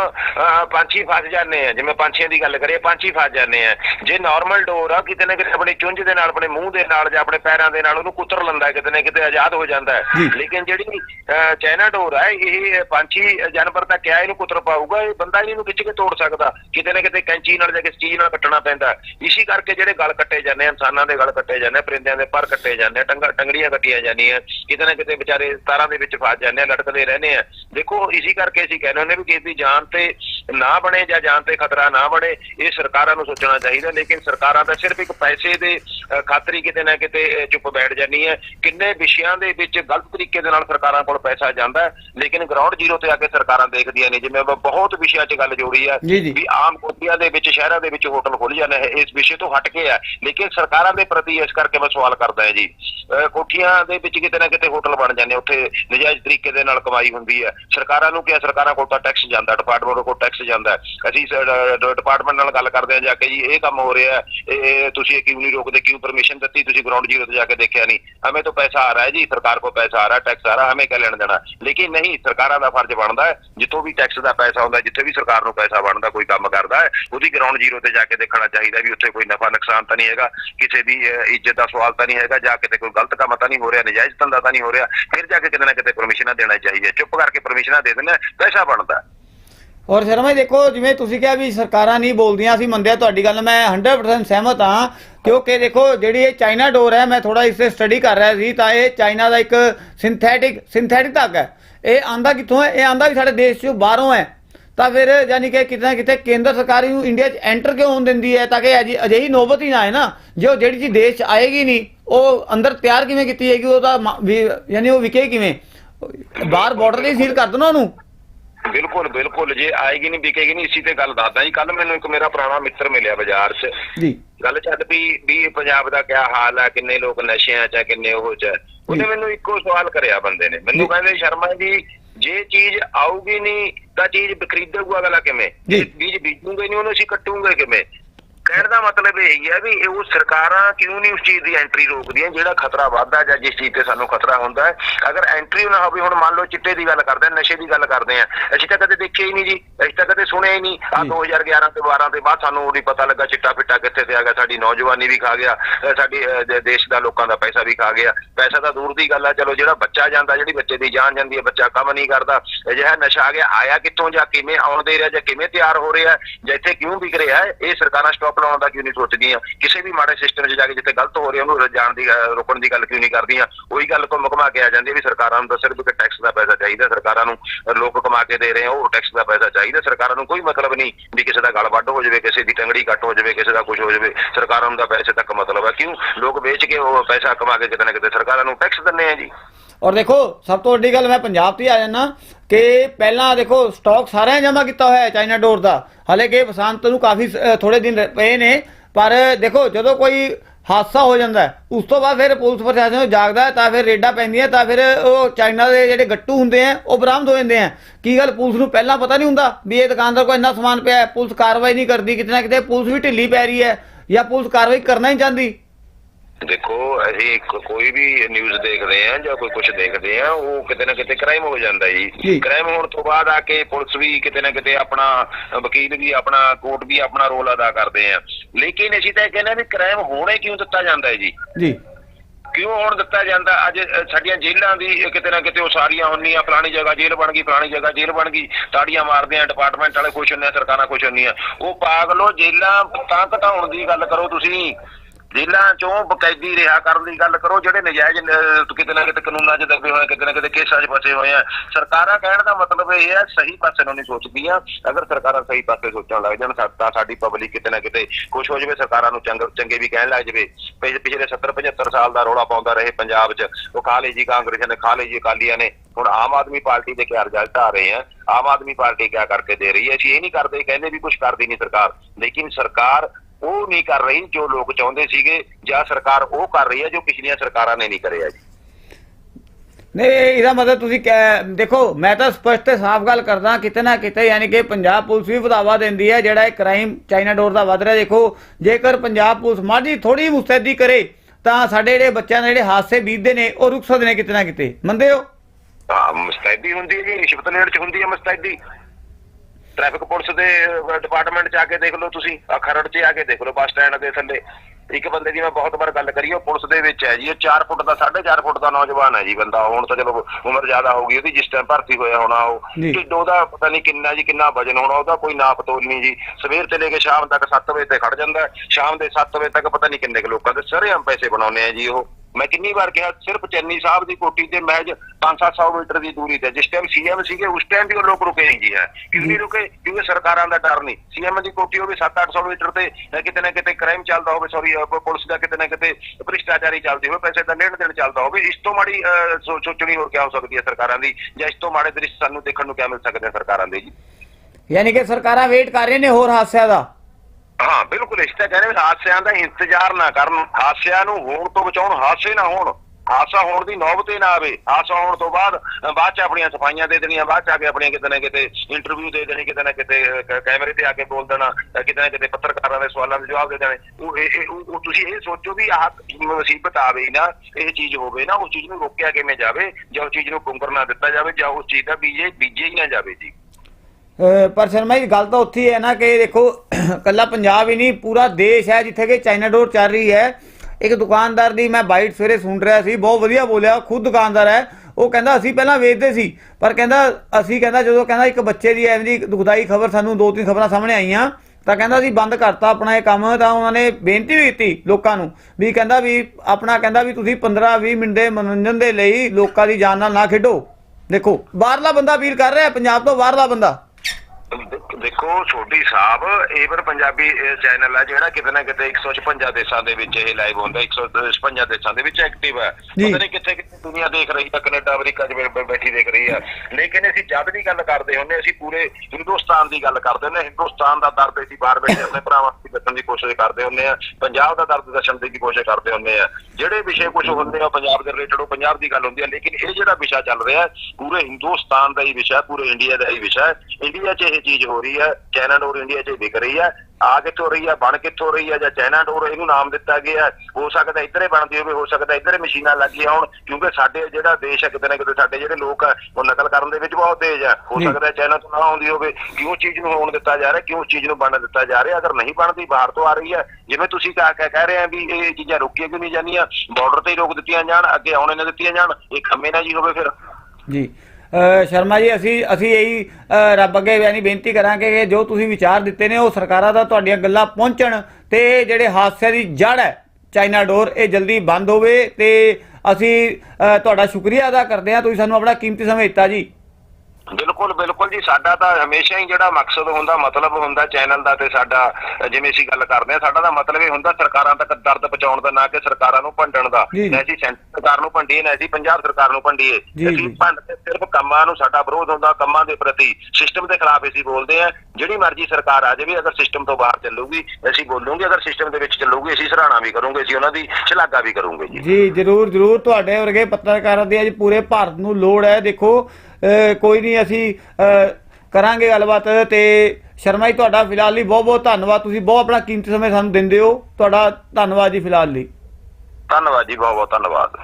ਪੰਛੀ ਫਸ ਜਾਂਦੇ ਆ ਜਿਵੇਂ ਪੰਛੀਆਂ ਦੀ ਗੱਲ ਕਰੀਏ ਪੰਛੀ ਫਸ ਜਾਂਦੇ ਆ। ਜੇ ਨਾਰਮਲ ਡੋਰ ਆ ਕਿਤੇ ਨਾ ਕਿਤੇ ਆਪਣੀ ਚੁੰਝ ਦੇ ਨਾਲ ਆਪਣੇ ਮੂੰਹ ਦੇ ਨਾਲ ਜਾਂ ਆਪਣੇ ਪੈਰਾਂ ਦੇ ਨਾਲ ਉਹਨੂੰ ਕੁੱਤਰ ਲੈਂਦਾ ਕਿਤੇ ਨਾ ਕਿਤੇ ਆਜ਼ਾਦ ਹੋ ਜਾਂਦਾ ਹੈ। ਲੇਕਿਨ ਜਿਹੜੀ ਚਾਈਨਾ ਡੋਰ ਹੈ ਇਹ ਪੰਛੀ ਜਾਨਵਰ ਤਾਂ ਕਿਆ ਇਹਨੂੰ ਕੁੱਤਰ ਪਾਊਗਾ? ਇਹ ਬੰਦਾ ਇਹਨੂੰ ਖਿੱਚ ਕੇ ਤੋੜ ਸਕਦਾ। ਕਿਤੇ ਨਾ ਕਿਤੇ ਕੈਂਚੀ ਨਾਲ ਜਾਂ ਕਿਸੇ ਚੀਜ਼ ਨਾਲ ਕੱਟਣਾ ਪੈਂਦਾ ਇਸੇ ਕਰਕੇ ਜਿਹੜੇ ਗਲ ਕੱਟੇ ਜਾਂਦੇ ਆ ਇਨਸਾਨਾਂ ਦੇ ਗਲ ਕੱਟੇ ਜਾਂਦੇ ਆ ਪਰਿੰਦਿਆਂ ਦੇ ਪਰ ਕੱਟੇ ਜਾਂਦੇ ਆ ਟੰਗਾ ਟੰਗੜੀਆਂ ਕੱਟੀਆਂ ਜਾਂਦੀਆਂ। ਕਿਤੇ ਨਾ ਕਿਤੇ ਵਿਚਾਰੇ ਤਾਰਾਂ ਦੇ ਵਿੱਚ ਫਸ ਜਾਂਦੇ ਆ ਲਟਕਦੇ ਰਹਿੰਦੇ ਆ। ਦੇਖੋ, ਇਸੇ ਕਰਕੇ ਅਸੀਂ ਕਹਿੰਦੇ ਹੁੰਦੇ ਵੀ ਕਿਸੇ ਦੀ ਜਾਨ ਤੇ ਨਾ ਬਣੇ ਜਾਂ ਜਾਨ ਤੇ ਖਤਰਾ ਨਾ ਬਣੇ, ਇਹ ਸਰਕਾਰਾਂ ਨੂੰ ਸੋਚਣਾ ਚਾਹੀਦਾ, ਲੇਕਿਨ ਸਰਕਾਰਾਂ ਤਾਂ ਸਿਰਫ ਇੱਕ ਪੈਸੇ ਦੇ ਖਾਤਰ ਕਿਤੇ ਨਾ ਕਿਤੇ ਚੁੱਪ ਬੈਠ ਜਾਂਦੀ ਹੈ ਕਿੰਨੇ ਵਿਸ਼ਿਆਂ ਦੇ ਵਿੱਚ ਗਲਤ ਤਰੀਕੇ ਦੇ ਨਾਲ ਸਰਕਾਰਾਂ ਕੋਲ ਪੈਸਾ ਜਾਂਦਾ ਹੈ ਲੇਕਿਨ ਗਰਾਊਂਡ ਜ਼ੀਰੋ ਤੇ ਆ ਕੇ ਸਰਕਾਰਾਂ ਦੇਖਦੀਆਂ ਨੇ ਜਿਵੇਂ ਆਪਾਂ ਬਹੁਤ ਵਿਸ਼ਿਆਂ 'ਚ ਗੱਲ ਜੋੜੀ ਹੈ। ਵੀ ਆਮ ਕੋਠੀਆਂ ਦੇ ਵਿੱਚ ਸ਼ਹਿਰਾਂ ਦੇ ਵਿੱਚ ਹੋਟਲ ਖੁੱਲ ਜਾਂਦੇ ਹੈ ਇਸ ਵਿਸ਼ੇ ਤੋਂ ਹਟ ਕੇ ਹੈ ਲੇਕਿਨ ਸਰਕਾਰਾਂ ਦੇ ਪ੍ਰਤੀ ਇਸ ਕਰਕੇ ਮੈਂ ਸਵਾਲ ਕਰਦਾ ਹਾਂ ਜੀ ਕੋਠੀਆਂ ਦੇ ਵਿੱਚ ਕਿਤੇ ਨਾ ਕਿਤੇ ਹੋਟਲ ਬਣ ਜਾਂਦੇ ਉੱਥੇ ਨਜਾਇਜ਼ ਤਰੀਕੇ ਦੇ ਨਾਲ ਕਮਾਈ ਹੁੰਦੀ ਹੈ ਸਰਕਾਰਾਂ ਨੂੰ ਕਿਹਾ ਸਰਕਾਰਾਂ ਕੋਲ ਤਾਂ ਟੈਕਸ ਜਾਂਦਾ ਡਿਪਾਰਟਮੈਂਟ ਕੋਲ ਟੈਕਸ ਜਾਂਦਾ। ਅਸੀਂ ਡਿਪਾਰਟਮੈਂਟ ਨਾਲ ਗੱਲ ਕਰਦੇ ਹਾਂ ਜਾ ਕੇ ਜੀ ਇਹ ਕੰਮ ਹੋ ਰਿਹਾ ਇਹ ਤੁਸੀਂ ਇਹ ਕਿਉਂ ਨਹੀਂ ਰੋਕਦੇ ਕਿਉਂ परमिशन देती तुझे ग्राउंड जीरो पे जाके देखा नहीं हमें तो पैसा आ रहा है जी सरकार को पैसा आ रहा है टैक्स आ रहा है हमें क्या ਲੈਣ ਦੇਣਾ। ਲੇਕਿਨ ਨਹੀਂ, ਸਰਕਾਰਾਂ ਦਾ ਫਰਜ਼ ਬਣਦਾ ਹੈ, ਜਿੱਥੋਂ ਵੀ ਟੈਕਸ ਦਾ ਪੈਸਾ ਆਉਂਦਾ ਜਿੱਥੇ ਵੀ ਸਰਕਾਰ ਨੂੰ ਪੈਸਾ ਬਣਦਾ, ਕੋਈ ਕੰਮ ਕਰਦਾ ਹੈ, ਉਹਦੀ ਗਰਾਊਂਡ ਜ਼ੀਰੋ ਤੇ ਜਾ ਕੇ ਦੇਖਣਾ ਚਾਹੀਦਾ ਵੀ ਉੱਥੇ ਕੋਈ ਨਫਾ ਨੁਕਸਾਨ ਤਾਂ ਨਹੀਂ ਹੈਗਾ, ਕਿਸੇ ਦੀ ਇੱਜ਼ਤ ਦਾ ਸਵਾਲ ਤਾਂ ਨਹੀਂ ਹੈਗਾ, ਜਾਂ ਕਿਤੇ ਕੋਈ ਗਲਤ ਕੰਮ ਤਾਂ ਨਹੀਂ ਹੋ ਰਿਹਾ, ਨਜਾਇਜ਼ ਧੰਦਾ ਤਾਂ ਨਹੀਂ ਹੋ ਰਿਹਾ, ਫਿਰ ਜਾ ਕੇ ਕਿਤੇ ਨਾ ਕਿਤੇ ਪਰਮਿਸ਼ਨਾਂ ਦੇਣਾ ਚਾਹੀਦੀ ਚੁੱਪ ਕਰਕੇ ਪਰਮਿਸ਼ਨਾਂ ਦੇ ਦੇਣਾ ਪੈਸਾ ਬਣਦਾ ਔਰ ਸ਼ਰਮਾ ਜੀ, ਦੇਖੋ, ਜਿਵੇਂ ਤੁਸੀਂ ਕਿਹਾ ਵੀ ਸਰਕਾਰਾਂ ਨਹੀਂ ਬੋਲਦੀਆਂ, ਅਸੀਂ ਮੰਨਦੇ ਆ ਤੁਹਾਡੀ ਗੱਲ, ਮੈਂ 100% ਸਹਿਮਤ ਹਾਂ, ਕਿਉਂਕਿ ਦੇਖੋ, ਜਿਹੜੀ ਇਹ ਚਾਈਨਾ ਡੋਰ ਹੈ, ਮੈਂ ਥੋੜਾ ਇਸ ਤੇ ਸਟੱਡੀ ਕਰ ਰਿਹਾ ਸੀ, ਤਾਂ ਇਹ ਚਾਈਨਾ ਦਾ ਇੱਕ ਸਿੰਥੈਟਿਕ ਸਿੰਥੈਟਿਕ ਧਾਗਾ ਹੈ। ਇਹ ਆਂਦਾ ਕਿੱਥੋਂ ਹੈ? ਇਹ ਆਂਦਾ ਵੀ ਸਾਡੇ ਦੇਸ਼ ਚੋਂ ਬਾਹਰੋਂ ਹੈ। ਤਾਂ ਫਿਰ ਯਾਨੀ ਕਿ ਕਿਤੇ ਨਾ ਕਿਤੇ ਕੇਂਦਰ ਸਰਕਾਰ ਨੂੰ ਇੰਡੀਆ 'ਚ ਐਂਟਰ ਕਿਉਂ ਹੋਣ ਦਿੰਦੀ ਹੈ? ਤਾਂ ਕਿ ਅਜਿ- ਅਜਿਹੀ ਨੌਬਤ ਹੀ ਨਾ ਆਏ ਨਾ, ਜੋ ਜਿਹੜੀ ਚੀਜ਼ ਦੇਸ਼ 'ਚ ਆਏਗੀ ਨਹੀਂ, ਉਹ ਅੰਦਰ ਤਿਆਰ ਕਿਵੇਂ ਕੀਤੀ ਜਾਏਗੀ ਉਹਦਾ ਮ- ਯਾਨੀ ਉਹ ਵਿਕੇ ਕਿਵੇਂ? ਬਾਹਰ ਬਾਰਡਰ ਤੇ ਸੀਲ ਕਰ ਦੋ ਨਾ ਉਹਨੂੰ। ਬਿਲਕੁਲ ਬਿਲਕੁਲ ਜੇ ਆਏਗੀ ਨਹੀਂ ਵਿਕੇਗੀ ਨਹੀਂ ਇਸੀ ਤੇ ਗੱਲ ਦੱਸਦਾ ਜੀ ਕੱਲ ਮੈਨੂੰ ਇੱਕ ਮੇਰਾ ਪੁਰਾਣਾ ਮਿੱਤਰ ਮਿਲਿਆ ਬਾਜ਼ਾਰ 'ਚ ਜੀ ਗੱਲ ਚੱਲ ਵੀ ਵੀ ਪੰਜਾਬ ਦਾ ਕਿਆ ਹਾਲ ਹੈ ਕਿੰਨੇ ਲੋਕ ਨਸ਼ਿਆਂ 'ਚ ਆ, ਕਿੰਨੇ ਉਹ 'ਚ ਆ। ਉਹਨੇ। ਮੈਨੂੰ ਇੱਕੋ ਸਵਾਲ ਕਰਿਆ ਬੰਦੇ ਨੇ ਮੈਨੂੰ। ਕਹਿੰਦੇ ਸ਼ਰਮਾ ਜੀ ਜੇ ਚੀਜ਼ ਆਊਗੀ ਨਹੀਂ ਤਾਂ ਚੀਜ਼ ਖਰੀਦੂਗਾ ਅਗਲਾ ਕਿਵੇਂ ਜੀ। ਜੇ ਬੀਜ ਬੀਜੂਗੇ ਨਹੀਂ ਉਹਨੂੰ ਅਸੀਂ ਕੱਟੂਗੇ ਕਿਵੇਂ ਕਹਿਣ ਦਾ ਮਤਲਬ ਇਹ ਹੈ ਵੀ ਇਹ ਉਹ ਸਰਕਾਰਾਂ ਕਿਉਂ ਨਹੀਂ ਉਸ ਚੀਜ਼ ਦੀ ਐਂਟਰੀ ਰੋਕਦੀਆਂ ਜਿਹੜਾ ਖਤਰਾ ਵੱਧਦਾ ਜਾਂ ਜਿਸ ਚੀਜ਼ ਤੇ ਸਾਨੂੰ ਖਤਰਾ ਹੁੰਦਾ ਹੈ? ਅਗਰ ਐਂਟਰੀ ਨਾ ਹੋਵੇ ਹੁਣ ਮੰਨ ਲਓ ਚਿੱਟੇ ਦੀ ਗੱਲ ਕਰਦੇ ਆ ਨਸ਼ੇ ਦੀ ਗੱਲ ਕਰਦੇ ਆ ਅਸੀਂ ਤਾਂ ਕਦੇ ਦੇਖਿਆ ਹੀ ਨਹੀਂ ਜੀ ਅਸੀਂ ਤਾਂ ਕਦੇ ਸੁਣਿਆ ਹੀ ਨਹੀਂ। ਆ ਜੀ। 2011 ਤੇ 12 ਦੇ ਬਾਅਦ ਸਾਨੂੰ ਉਹ ਨਹੀਂ ਪਤਾ ਲੱਗਾ ਚਿੱਟਾ ਪਿੱਟਾ ਕਿੱਥੇ ਤੇ ਆ ਗਿਆ ਸਾਡੀ ਨੌਜਵਾਨੀ ਵੀ ਖਾ ਗਿਆ ਸਾਡੀ ਦੇਸ਼ ਦਾ ਲੋਕਾਂ ਦਾ ਪੈਸਾ ਵੀ ਖਾ ਗਿਆ। ਪੈਸਾ ਤਾਂ ਦੂਰ ਦੀ ਗੱਲ ਆ ਚਲੋ ਜਿਹੜਾ ਬੱਚਾ ਜਾਂਦਾ ਜਿਹੜੀ ਬੱਚੇ ਦੀ ਜਾਨ ਜਾਂਦੀ ਹੈ ਬੱਚਾ ਕੰਮ ਨਹੀਂ ਕਰਦਾ ਅਜਿਹਾ ਨਸ਼ਾ ਆ ਗਿਆ ਆਇਆ ਕਿੱਥੋਂ ਜਾਂ ਕਿਵੇਂ ਆਉਣ ਦੇ ਰਿਹਾ ਜਾਂ ਕਿਵੇਂ ਤਿਆਰ ਹੋ ਰਿਹਾ ਜਾਂ ਇੱਥੇ ਕਿਉਂ ਵਿਕ ਰਿਹਾ ਇਹ ਸਰਕਾਰਾਂ ਸਟਾਪ ਲਾਉਣ ਦਾ ਕਿਉਂ ਨਹੀਂ ਸੋਚਦੀਆਂ? ਕਿਸੇ ਵੀ ਮਾੜੇ ਸਿਸਟਮ 'ਚ ਜਾ ਕੇ ਜਿੱਥੇ ਗਲਤ ਹੋ ਰਿਹਾ ਉਹਨੂੰ ਜਾਣ ਦੀ ਰੋਕਣ ਦੀ ਗੱਲ ਕਿਉਂ ਨਹੀਂ ਕਰਦੀਆਂ? ਉਹੀ ਗੱਲ ਘੁੰਮ ਘੁਮਾ ਕੇ ਆ ਜਾਂਦੀ ਹੈ ਵੀ ਸਰਕਾਰਾਂ ਨੂੰ ਤਾਂ ਸਿਰਫ ਟੈਕਸ ਦਾ ਪੈਸਾ ਚਾਹੀਦਾ, ਸਰਕਾਰਾਂ ਨੂੰ ਲੋਕ ਕਮਾ ਕੇ ਦੇ ਰਹੇ ਆ, ਉਹ ਟੈਕਸ ਦਾ ਪੈਸਾ ਚਾਹੀਦਾ। ਸਰਕਾਰਾਂ ਨੂੰ ਕੋਈ ਮਤਲਬ ਨਹੀਂ ਵੀ ਕਿਸੇ ਦਾ ਗਲ ਵੱਢ ਹੋ ਜਾਵੇ, ਕਿਸੇ ਦੀ ਟੰਗੜੀ ਕੱਟ ਹੋ ਜਾਵੇ, ਕਿਸੇ ਦਾ ਕੁਝ ਹੋ ਜਾਵੇ। ਸਰਕਾਰਾਂ ਨੂੰ ਤਾਂ ਪੈਸੇ ਤੱਕ ਮਤਲਬ ਹੈ ਕਿਉਂ? ਲੋਕ ਵੇਚ ਕੇ ਉਹ ਪੈਸਾ ਕਮਾ ਕੇ ਕਿਤੇ ਨਾ ਕਿਤੇ ਸਰਕਾਰਾਂ ਨੂੰ ਟੈਕਸ ਦਿੰਦੇ ਆ ਜੀ। ਔਰ ਦੇਖੋ, ਸਭ ਤੋਂ ਵੱਡੀ ਗੱਲ ਮੈਂ ਪੰਜਾਬ ਤੇ ਆ ਜਾਣਾ ਕਿ ਪਹਿਲਾਂ ਦੇਖੋ ਸਟਾਕ ਸਾਰਿਆਂ ਜਮ੍ਹਾਂ ਕੀਤਾ ਹੋਇਆ ਹੈ ਚਾਈਨਾ ਡੋਰ ਦਾ। ਹਾਲੇ ਕਿ ਬਸੰਤ ਨੂੰ ਕਾਫੀ ਅ, ਥੋੜੇ ਦਿਨ ਰ- ਪਏ ਨੇ ਪਰ ਦੇਖੋ ਜਦੋਂ ਕੋਈ ਹਾਦਸਾ ਹੋ ਜਾਂਦਾ ਉਸ ਤੋਂ ਬਾਅਦ ਫਿਰ ਪੁਲਿਸ ਪ੍ਰਸ਼ਾਸਨ ਜਾਗਦਾ ਤਾਂ ਫਿਰ ਰੇਡਾਂ ਪੈਂਦੀਆਂ ਤਾਂ ਫਿਰ ਉਹ ਚਾਈਨਾ ਦੇ ਜਿਹੜੇ ਗੱਟੂ ਹੁੰਦੇ ਆ ਉਹ ਬਰਾਮਦ ਹੋ ਜਾਂਦੇ ਆ ਕੀ ਗੱਲ ਪੁਲਿਸ ਨੂੰ ਪਹਿਲਾਂ ਪਤਾ ਨਹੀਂ ਹੁੰਦਾ ਵੀ ਇਹ ਦੁਕਾਨਦਾਰ ਕੋਲ ਇੰਨਾ ਸਮਾਨ ਪਿਆ ਹੈ ਪੁਲਿਸ ਕਾਰਵਾਈ ਨਹੀਂ ਕਰਦੀ ਕਿਤੇ ਨਾ ਕਿਤੇ ਪੁਲਿਸ ਵੀ ਢਿੱਲੀ ਪੈ ਰਹੀ ਹੈ ਜਾਂ ਪੁਲਿਸ ਕਾਰਵਾਈ ਕਰਨਾ ਹੀ ਚਾਹੁੰਦੀ? ਦੇਖੋ ਅਸੀਂ ਕੋਈ ਵੀ ਨਿਊਜ਼ ਦੇਖਦੇ ਆ ਜਾਂ ਕੋਈ ਕੁਝ ਦੇਖਦੇ ਆ ਉਹ ਕਿਤੇ ਨਾ ਕਿਤੇ ਕ੍ਰਾਈਮ ਹੋ ਜਾਂਦਾ ਜੀ। ਕ੍ਰਾਈਮ ਹੋਣ ਤੋਂ ਬਾਅਦ ਆ ਕੇ ਪੁਲਿਸ ਵੀ ਕਿਤੇ ਨਾ ਕਿਤੇ ਆਪਣਾ ਵਕੀਲ ਵੀ ਆਪਣਾ ਕੋਰਟ ਵੀ ਆਪਣਾ ਰੋਲ ਅਦਾ ਕਰਦੇ ਆ। ਲੇਕਿਨ ਅਸੀਂ ਤਾਂ ਇਹ ਕਹਿੰਦੇ ਆ ਵੀ ਕ੍ਰਾਈਮ ਹੋਣੇ ਕਿਉਂ ਦਿੱਤਾ ਜਾਂਦਾ ਹੈ ਜੀ? ਜੀ। ਕਿਉਂ ਹੋਣ ਦਿੱਤਾ ਜਾਂਦਾ? ਅੱਜ ਸਾਡੀਆਂ ਜੇਲ੍ਹਾਂ ਦੀ ਕਿਤੇ ਨਾ ਕਿਤੇ ਉਸਾਰੀਆਂ ਹੁੰਦੀਆਂ ਫਲਾਣੀ ਜਗ੍ਹਾ ਜੇਲ੍ਹ ਬਣ ਗਈ ਫਲਾਣੀ ਜਗ੍ਹਾ ਜੇਲ੍ਹ ਬਣ ਗਈ ਤਾੜੀਆਂ ਮਾਰਦੇ ਆ ਡਿਪਾਰਟਮੈਂਟ ਵਾਲੇ ਖੁਸ਼ ਹੁੰਦੇ ਆ ਸਰਕਾਰਾਂ ਖੁਸ਼ ਹੁੰਦੀਆਂ। ਉਹ ਪਾਗਲੋ ਜੇਲ੍ਹਾਂ ਤਾਂ ਘਟਾਉਣ ਦੀ ਗੱਲ ਕਰੋ ਤੁਸੀਂ। ਜੇਲ੍ਹਾਂ ਚੋਂ ਬਕਾਇਦੀ ਰਿਹਾ ਕਰਨ ਦੀ ਗੱਲ ਕਰੋ, ਜਿਹੜੇ ਨਜਾਇਜ਼ ਕਿਤੇ ਨਾ ਕਿਤੇ ਕਾਨੂੰਨਾਂ 'ਚ ਦੱਬੇ ਹੋਏ, ਕਿਤੇ ਨਾ ਕਿਤੇ ਕੇਸਾਂ 'ਚ ਫਸੇ ਹੋਏ ਆ। ਸਰਕਾਰਾਂ ਕਹਿਣ ਦਾ ਮਤਲਬ ਇਹ ਹੈ, ਸਹੀ ਪਾਸੇ ਨੂੰ ਨਹੀਂ ਸੋਚਦੀਆਂ। ਅਗਰ ਸਰਕਾਰਾਂ ਸਹੀ ਪਾਸੇ ਸੋਚਣ ਲੱਗ ਜਾਣ ਤਾਂ ਸਾਡੀ ਪਬਲਿਕ ਕਿਤੇ ਨਾ ਕਿਤੇ ਖੁਸ਼ ਹੋ ਜਾਵੇ, ਸਰਕਾਰਾਂ ਨੂੰ ਚੰਗੇ ਵੀ ਕਹਿਣ ਲੱਗ ਜਾਵੇ। ਪਿਛਲੇ 70 75 ਸਾਲ ਦਾ ਰੌਲਾ ਪਾਉਂਦਾ ਰਹੇ ਪੰਜਾਬ 'ਚ। ਉਹ ਖਾ ਲਈ ਜੀ ਕਾਂਗਰਸ ਨੇ, ਖਾ ਲਈ ਜੀ ਅਕਾਲੀਆਂ ਨੇ। ਹੁਣ ਆਮ ਆਦਮੀ ਪਾਰਟੀ ਦੇ ਕਿਆ ਰਿਜ਼ਲਟ ਆ ਰਹੇ ਆ? ਆਮ ਆਦਮੀ ਪਾਰਟੀ ਕਿਆ ਕਰਕੇ ਦੇ ਰਹੀ ਹੈ? ਅਸੀਂ ਇਹ ਨਹੀਂ ਕਰਦੇ, ਕਹਿੰਦੇ ਵੀ ਕੁਝ ਕਰਦੀ ਨਹੀਂ ਸਰਕਾਰ। ਲੇਕਿਨ ਸਰਕਾਰ ਉਹ ਨਹੀਂ ਕਰ ਰਹੀ ਜੋ ਲੋਕ ਚਾਹੁੰਦੇ ਸੀਗੇ ਜਾਂ ਸਰਕਾਰ ਉਹ ਕਰ ਰਹੀ ਹੈ ਜੋ ਪਿਛਲੀਆਂ ਸਰਕਾਰਾਂ ਨੇ ਨਹੀਂ ਕਰਿਆ ਜੀ। ਨਹੀਂ ਇਹਦਾ ਮਤਲਬ ਤੁਸੀਂ ਕਹਿ ਦੇਖੋ ਮੈਂ ਤਾਂ ਸਪਸ਼ਟ ਤੇ ਸਾਫ਼ ਗੱਲ ਕਰਦਾ ਕਿਤੇ ਨਾ ਕਿਤੇ ਯਾਨੀ ਕਿ ਪੰਜਾਬ ਪੁਲਿਸ ਵੀ ਵਧਾਵਾ ਦਿੰਦੀ ਹੈ ਜਿਹੜਾ ਇਹ ਕ੍ਰਾਈਮ ਚਾਈਨਾ ਡੋਰ ਦਾ ਵੱਧ ਰਿਹਾ ਦੇਖੋ ਜੇਕਰ ਪੰਜਾਬ ਪੁਲਿਸ ਮਾਝੀ ਥੋੜੀ ਮੁਸਤੈਦੀ ਕਰੇ ਤਾਂ ਸਾਡੇ ਜਿਹੜੇ ਬੱਚਿਆਂ ਦੇ ਜਿਹੜੇ ਹਾਦਸੇ ਬੀਤਦੇ ਨੇ ਉਹ ਰੁਕ ਸਕਦੇ ਨੇ ਕਿਤੇ ਨਾ ਕਿਤੇ। ਮੰਨਦੇ ਹੋ? ਹਾਂ ਮੁਸਤੈਦੀ ਹੁੰਦੀ ਹੈ ਜੀ ਰਿਸ਼ਵਤ ਲੈਣ ਚ ਹੁੰਦੀ ਹੈ ਮੁਸਤੈਦੀ। ਟ੍ਰੈਫਿਕ ਪੁਲਿਸ ਦੇ ਡਿਪਾਰਟਮੈਂਟ ਚ ਆ ਕੇ ਦੇਖ ਲਓ ਤੁਸੀਂ ਖਰੜ ਚ ਆ ਕੇ ਦੇਖ ਲਓ ਬੱਸ ਸਟੈਂਡ ਦੇ ਥੱਲੇ ਇੱਕ ਬੰਦੇ ਦੀ ਮੈਂ ਬਹੁਤ ਵਾਰ ਗੱਲ ਕਰੀ ਉਹ ਪੁਲਿਸ ਦੇ ਵਿੱਚ ਹੈ ਜੀ ਉਹ 4 ਫੁੱਟ ਦਾ 4.5 ਫੁੱਟ ਦਾ ਨੌਜਵਾਨ ਹੈ ਜੀ ਬੰਦਾ ਹੁਣ ਤਾਂ ਚਲੋ ਉਮਰ ਜ਼ਿਆਦਾ ਹੋ ਗਈ ਉਹਦੀ ਜਿਸ ਟਾਈਮ ਭਰਤੀ ਹੋਇਆ ਹੋਣਾ ਉਹ। ਢਿੱਡ ਉਹਦਾ ਪਤਾ ਨਹੀਂ ਕਿੰਨਾ ਜੀ ਕਿੰਨਾ ਵਜਨ ਹੋਣਾ ਉਹਦਾ ਕੋਈ ਨਾਪ ਤੋਲ ਨਹੀਂ ਜੀ ਸਵੇਰ ਤੇ ਲੈ ਕੇ ਸ਼ਾਮ ਤੱਕ 7 ਵਜੇ ਤੇ ਖੜ ਜਾਂਦਾ। ਸ਼ਾਮ ਦੇ 7 ਵਜੇ ਤੱਕ ਪਤਾ ਨਹੀਂ ਕਿੰਨੇ ਕੁ ਲੋਕਾਂ ਦੇ ਸਰੇਆਮ ਪੈਸੇ ਬਣਾਉਂਦੇ ਆ ਜੀ ਉਹ ਮੈਂ ਕਿੰਨੀ ਵਾਰ ਕਿਹਾ ਸਿਰਫ ਚੰਨੀ ਸਾਹਿਬ ਦੀ ਕੋਠੀ ਤੇ ਮਹਿਜ 5-700 ਮੀਟਰ ਦੀ ਦੂਰੀ ਤੇ ਜਿਸ ਟਾਈਮ ਸੀਐਮ ਸੀਗੇ ਉਸ ਟਾਈਮ ਵੀ ਉਹ ਲੋਕ ਰੁਕੇ ਨਹੀਂ ਜੀ ਹੈ। ਕਿਉਂ ਨਹੀਂ ਰੁਕੇ? ਕਿਉਂਕਿ ਸਰਕਾਰਾਂ ਦਾ ਡਰ ਨਹੀਂ। ਸੀਐਮ ਦੀ ਕੋਠੀ ਹੋਵੇ 7-800 ਮੀਟਰ ਤੇ ਕਿਤੇ ਨਾ ਕਿਤੇ ਕ੍ਰਾਈਮ ਚੱਲਦਾ ਹੋਵੇ ਸੌਰੀ ਪੁਲਿਸ ਦਾ ਕਿਤੇ ਨਾ ਕਿਤੇ ਭ੍ਰਿਸ਼ਟਾਚਾਰੀ ਚੱਲਦੀ ਹੋਵੇ ਪੈਸੇ ਦਾ ਲੈਣ ਦੇਣ ਚੱਲਦਾ ਹੋਵੇ ਇਸ ਤੋਂ ਮਾੜੀ ਸੋਚਣੀ ਹੋਰ ਕਿਆ ਹੋ ਸਕਦੀ ਹੈ ਸਰਕਾਰਾਂ ਦੀ? ਜਾਂ ਇਸ ਤੋਂ ਮਾੜੇ ਦ੍ਰਿਸ਼ ਸਾਨੂੰ ਦੇਖਣ ਨੂੰ ਕਿਆ ਮਿਲ ਸਕਦੇ ਸਰਕਾਰਾਂ ਦੇ ਜੀ? ਯਾਨੀ ਕਿ ਸਰਕਾਰਾਂ ਵੇਟ ਕਰ ਰਹੀਆਂ ਨੇ ਹੋਰ ਹਾਦਸਿਆਂ ਦਾ। ਹਾਂ, ਬਿਲਕੁਲ ਇਸ ਤਾਂ ਕਹਿੰਦੇ ਵੀ ਹਾਦਸਿਆਂ ਦਾ ਇੰਤਜ਼ਾਰ ਨਾ ਕਰਨ। ਹਾਦਸਿਆਂ ਨੂੰ ਹੋਣ ਤੋਂ ਬਚਾਉਣ, ਹਾਦਸੇ ਨਾ ਹੋਣ। ਹਾਦਸਾ ਹੋਣ ਦੀ ਨੌਬਤ ਹੀ ਨਾ ਆਵੇ। ਹਾਦਸਾ ਹੋਣ ਤੋਂ ਬਾਅਦ ਬਾਅਦ ਚ ਆਪਣੀਆਂ ਸਫਾਈਆਂ ਦੇ ਦੇਣੀਆਂ, ਬਾਅਦ ਚ ਆ ਕੇ ਆਪਣੀਆਂ ਕਿਤੇ ਨਾ ਕਿਤੇ ਇੰਟਰਵਿਊ ਦੇ ਦੇਣੀ, ਕਿਤੇ ਨਾ ਕਿਤੇ ਕੈਮਰੇ ਤੇ ਆ ਕੇ ਬੋਲ ਦੇਣਾ ਕਿਤੇ ਨਾ ਕਿਤੇ ਪੱਤਰਕਾਰਾਂ ਦੇ ਸਵਾਲਾਂ ਦੇ ਜਵਾਬ ਦੇ ਦੇਣੇ। ਉਹ ਇਹ ਉਹ ਤੁਸੀਂ ਇਹ ਸੋਚੋ ਵੀ ਆਹ ਮੁਸੀਬਤ ਆਵੇ ਨਾ, ਇਹ ਚੀਜ਼ ਹੋਵੇ ਨਾ, ਉਸ ਚੀਜ਼ ਨੂੰ ਰੋਕਿਆ ਕਿਵੇਂ ਜਾਵੇ, ਜਾਂ ਉਸ ਚੀਜ਼ ਨੂੰ ਪੁੰਗਰ ਨਾ ਦਿੱਤਾ ਜਾਵੇ, ਜਾਂ ਉਸ ਚੀਜ਼ ਦਾ ਬੀਜੇ ਬੀਜੇ ਹੀ ਨਾ ਜਾਵੇ ਜੀ। ਪਰ ਸ਼ਰਮਾ ਜੀ ਗੱਲ ਤਾਂ ਉੱਥੇ ਹੀ ਹੈ ਨਾ ਕਿ ਦੇਖੋ ਕੱਲਾ ਪੰਜਾਬ ਹੀ ਨਹੀਂ, ਪੂਰਾ ਦੇਸ਼ ਹੈ ਜਿੱਥੇ ਕਿ ਚਾਈਨਾ ਡੋਰ ਚੱਲ ਰਹੀ ਹੈ। ਇੱਕ ਦੁਕਾਨਦਾਰ ਦੀ ਮੈਂ ਬਾਈਟ ਸਵੇਰੇ ਸੁਣ ਰਿਹਾ ਸੀ, ਬਹੁਤ ਵਧੀਆ ਬੋਲਿਆ, ਖੁਦ ਦੁਕਾਨਦਾਰ ਹੈ। ਉਹ ਕਹਿੰਦਾ, ਅਸੀਂ ਪਹਿਲਾਂ ਵੇਚਦੇ ਸੀ, ਪਰ ਕਹਿੰਦਾ, ਅਸੀਂ ਕਹਿੰਦਾ, ਜਦੋਂ ਕਹਿੰਦਾ ਇੱਕ ਬੱਚੇ ਦੀ ਐਵੇਂ ਦੀ ਦੁਖਦਾਈ ਖਬਰ ਸਾਨੂੰ ਦੋ ਤਿੰਨ ਖਬਰਾਂ ਸਾਹਮਣੇ ਆਈਆਂ, ਤਾਂ ਕਹਿੰਦਾ, ਅਸੀਂ ਬੰਦ ਕਰਤਾ ਆਪਣਾ ਇਹ ਕੰਮ, ਤਾਂ ਉਹਨਾਂ ਨੇ ਬੇਨਤੀ ਵੀ ਕੀਤੀ ਲੋਕਾਂ ਨੂੰ ਵੀ ਕਹਿੰਦਾ ਵੀ, ਆਪਣਾ ਕਹਿੰਦਾ ਵੀ ਤੁਸੀਂ 15 20 ਮਿੰਟ ਦੇ ਮਨੋਰੰਜਨ ਦੇ ਲਈ ਲੋਕਾਂ ਦੀ ਜਾਨ ਨਾਲ ਨਾ ਖੇਡੋ। ਦੇਖੋ, ਬਾਹਰਲਾ ਬੰਦਾ ਅਪੀਲ ਕਰ ਰਿਹਾ, ਪੰਜਾਬ ਤੋਂ ਬਾਹਰਲਾ ਬੰਦਾ। ਦੇਖੋ ਛੋਟੀ ਸਾਹਿਬ ਏਵਰ ਪੰਜਾਬੀ ਚੈਨਲ ਹੈ ਜਿਹੜਾ ਕਿਤੇ ਨਾ ਕਿਤੇ 156 ਦੇਸ਼ਾਂ ਦੇ ਵਿੱਚ ਇਹ ਲਾਈਵ ਹੁੰਦਾ 156 ਦੇਸ਼ਾਂ ਦੇ ਵਿੱਚ ਐਕਟਿਵ ਹੈ। ਪਤਾ ਨਹੀਂ ਕਿੱਥੇ ਕਿੱਥੇ ਦੁਨੀਆ ਦੇਖ ਰਹੀ ਹੈ ਕੈਨੇਡਾ ਅਮਰੀਕਾ 'ਚ ਬੈਠੀ ਦੇਖ ਰਹੀ ਹੈ ਲੇਕਿਨ ਅਸੀਂ ਜਦ ਦੀ ਗੱਲ ਕਰਦੇ ਹੁੰਦੇ ਅਸੀਂ ਪੂਰੇ ਹਿੰਦੁਸਤਾਨ ਦੀ ਗੱਲ ਕਰਦੇ ਹੁੰਦੇ ਹਿੰਦੁਸਤਾਨ ਦਾ ਦਰਦ ਅਸੀਂ ਬਾਹਰ ਬੈਠੇ ਆਪਣੇ ਭਰਾਵਾਂ ਨੂੰ ਦੱਸਣ ਦੀ ਕੋਸ਼ਿਸ਼ ਕਰਦੇ ਹੁੰਦੇ ਆ ਪੰਜਾਬ ਦਾ ਦਰਦ ਦੱਸਣ ਦੀ ਕੋਸ਼ਿਸ਼ ਕਰਦੇ ਹੁੰਦੇ ਆ ਜਿਹੜੇ ਵਿਸ਼ੇ ਕੁਝ ਹੁੰਦੇ ਆ ਪੰਜਾਬ ਦੇ ਰਿਲੇਟਡ ਉਹ ਪੰਜਾਬ ਦੀ ਗੱਲ ਹੁੰਦੀ ਹੈ ਲੇਕਿਨ ਇਹ ਜਿਹੜਾ ਵਿਸ਼ਾ ਚੱਲ ਰਿਹਾ ਪੂਰੇ ਹਿੰਦੁਸਤਾਨ ਦਾ ਹੀ ਵਿਸ਼ਾ ਪੂਰੇ ਇੰਡੀਆ ਦਾ ਹੀ ਵਿਸ਼ਾ ਇੰਡੀਆ 'ਚ ਇਹ ਚੀਜ਼ ਹੋ ਰਹੀ ਹੈ ਚਾਈਨਾ ਡੋਰ ਇੰਡੀਆ 'ਚ ਵਿਕ ਰਹੀ ਹੈ। ਆ ਕਿੱਥੋਂ ਰਹੀ ਹੈ ਬਣ ਕਿੱਥੋਂ ਰਹੀ ਹੈ ਜਾਂ ਚਾਈਨਾ ਡੋਰ ਇਹਨੂੰ ਨਾਮ ਦਿੱਤਾ ਗਿਆ ਹੈ। ਸਕਦਾ ਇੱਧਰੇ ਬਣਦੀ ਹੋਵੇ ਹੋ ਸਕਦਾ ਇੱਧਰੇ ਮਸ਼ੀਨਾਂ ਲੱਗੀਆਂ ਹੋਣ ਕਿਉਂਕਿ ਸਾਡੇ ਜਿਹੜਾ ਦੇਸ਼ ਹੈ ਕਿਤੇ ਨਾ ਕਿਤੇ ਸਾਡੇ ਜਿਹੜੇ ਲੋਕ ਆ ਉਹ ਨਕਲ ਕਰਨ ਦੇ ਵਿੱਚ ਬਹੁਤ ਤੇਜ਼ ਹੈ। ਹੋ। ਸਕਦਾ ਚਾਈਨਾ ਤੋਂ ਨਾ ਆਉਂਦੀ ਹੋਵੇ ਕਿਉਂ ਚੀਜ਼ ਨੂੰ ਹੋਣ ਦਿੱਤਾ ਜਾ ਰਿਹਾ ਕਿਉਂ ਚੀਜ਼ ਨੂੰ ਬਣਨ ਦਿੱਤਾ ਜਾ ਰਿਹਾ। ਅਗਰ ਨਹੀਂ ਬਣਦੀ ਬਾਹਰ ਤੋਂ ਆ ਰਹੀ ਹੈ। ਜਿਵੇਂ ਤੁਸੀਂ ਕਹ ਕਹਿ ਕਹਿ ਰਹੇ ਆ ਵੀ ਇਹ ਚੀਜ਼ਾਂ ਰੁਕੀਆਂ ਕਿਉਂ ਨਹੀਂ ਜਾਂਦੀਆਂ? ਬਾਰਡਰ ਤੇ ਹੀ ਰੋਕ ਦਿੱਤੀਆਂ ਜਾਣ ਅੱਗੇ ਆਉਣੇ ਨਾ ਦਿੱਤੀਆਂ ਜਾਣ। ਇਹ ਖੰਮੇ ਨਾ ਜੀ ਹੋਵੇ ਫਿਰ। ਜੀ। ਸ਼ਰਮਾ ਜੀ, ਅਸੀਂ ਅਸੀਂ ਇਹੀ ਰੱਬ ਅੱਗੇ ਯਾਨੀ ਬੇਨਤੀ ਕਰਾਂਗੇ ਕਿ ਜੋ ਤੁਸੀਂ ਵਿਚਾਰ ਦਿੱਤੇ ਨੇ, ਉਹ ਸਰਕਾਰਾਂ ਦਾ ਤੁਹਾਡੀਆਂ ਗੱਲਾਂ ਪਹੁੰਚਣ ਤੇ ਜਿਹੜੇ ਹਾਦਸੇ ਦੀ ਜੜ ਹੈ, ਚਾਈਨਾ ਡੋਰ, ਇਹ ਜਲਦੀ ਬੰਦ ਹੋਵੇ ਤੇ ਅਸੀਂ ਤੁਹਾਡਾ ਸ਼ੁਕਰੀਆ ਅਦਾ ਕਰਦੇ ਹਾਂ। ਤੁਸੀਂ ਸਾਨੂੰ ਆਪਣਾ ਕੀਮਤੀ ਸਮਾਂ ਦਿੱਤਾ ਜੀ। ਬਿਲਕੁਲ ਬਿਲਕੁਲ ਜੀ। ਸਾਡਾ ਤਾਂ ਹਮੇਸ਼ਾ ਹੀ ਜਿਹੜਾ ਮਕਸਦ ਹੁੰਦਾ ਮਤਲਬ ਹੁੰਦਾ ਚੈਨਲ ਦਾ ਤੇ ਸਾਡਾ ਜਿਵੇਂ ਅਸੀਂ ਗੱਲ ਕਰਦੇ ਆ ਸਾਡਾ ਤਾਂ ਮਤਲਬ ਇਹ ਹੁੰਦਾ ਸਰਕਾਰਾਂ ਤੱਕ ਦਰਦ ਪਹੁੰਚਾਉਣ ਦਾ ਨਾ ਕਿ ਸਰਕਾਰਾਂ ਨੂੰ ਭੰਡਣ ਦਾ। ਨਾ ਅਸੀਂ ਸੈਂਟਰ ਸਰਕਾਰ ਨੂੰ ਭੰਡੀਏ ਨਾ ਅਸੀਂ ਪੰਜਾਬ ਸਰਕਾਰ ਨੂੰ ਭੰਡੀਏ। ਅਸੀਂ ਜੀ। ਭੰਡ ਸਿਰਫ ਕੰਮਾਂ ਨੂੰ ਸਾਡਾ ਵਿਰੋਧ ਹੁੰਦਾ ਕੰਮਾਂ ਦੇ ਪ੍ਰਤੀ। ਸਿਸਟਮ ਦੇ ਖਿਲਾਫ ਅਸੀਂ ਬੋਲਦੇ ਆ ਜਿਹੜੀ ਮਰਜ਼ੀ ਸਰਕਾਰ ਆ ਜਾਵੇ ਅਗਰ ਸਿਸਟਮ ਤੋਂ ਬਾਹਰ ਚੱਲੂਗੀ ਅਸੀਂ ਬੋਲੂਗੇ। ਅਗਰ ਸਿਸਟਮ ਦੇ ਵਿੱਚ ਚੱਲੂਗੀ ਅਸੀਂ ਸਰਾਹਣਾ ਵੀ ਕਰੂੰਗੇ ਅਸੀਂ ਉਹਨਾਂ ਦੀ ਸ਼ਲਾਘਾ ਵੀ ਕਰੂੰਗੇ ਜੀ। ਜੀ ਜਰੂਰ ਜਰੂਰ। ਤੁਹਾਡੇ ਵਰਗੇ ਪੱਤਰਕਾਰਾਂ ਦੀ ਅੱਜ ਪੂਰੇ ਭਾਰਤ ਨੂੰ ਲੋੜ ਹੈ। ਦੇਖੋ ਕੋਈ ਨਹੀਂ ਅਸੀਂ ਕਰਾਂਗੇ ਗੱਲਬਾਤ ਤੇ ਸ਼ਰਮਾ ਜੀ ਤੁਹਾਡਾ ਫਿਲਹਾਲ ਲਈ ਬਹੁਤ ਬਹੁਤ ਧੰਨਵਾਦ। ਤੁਸੀਂ ਬਹੁਤ ਆਪਣਾ ਕੀਮਤੀ ਸਮੇਂ ਸਾਨੂੰ ਦਿੰਦੇ ਹੋ। ਤੁਹਾਡਾ ਧੰਨਵਾਦ ਜੀ ਫਿਲਹਾਲ ਲਈ। ਧੰਨਵਾਦ ਜੀ ਬਹੁਤ ਬਹੁਤ ਧੰਨਵਾਦ।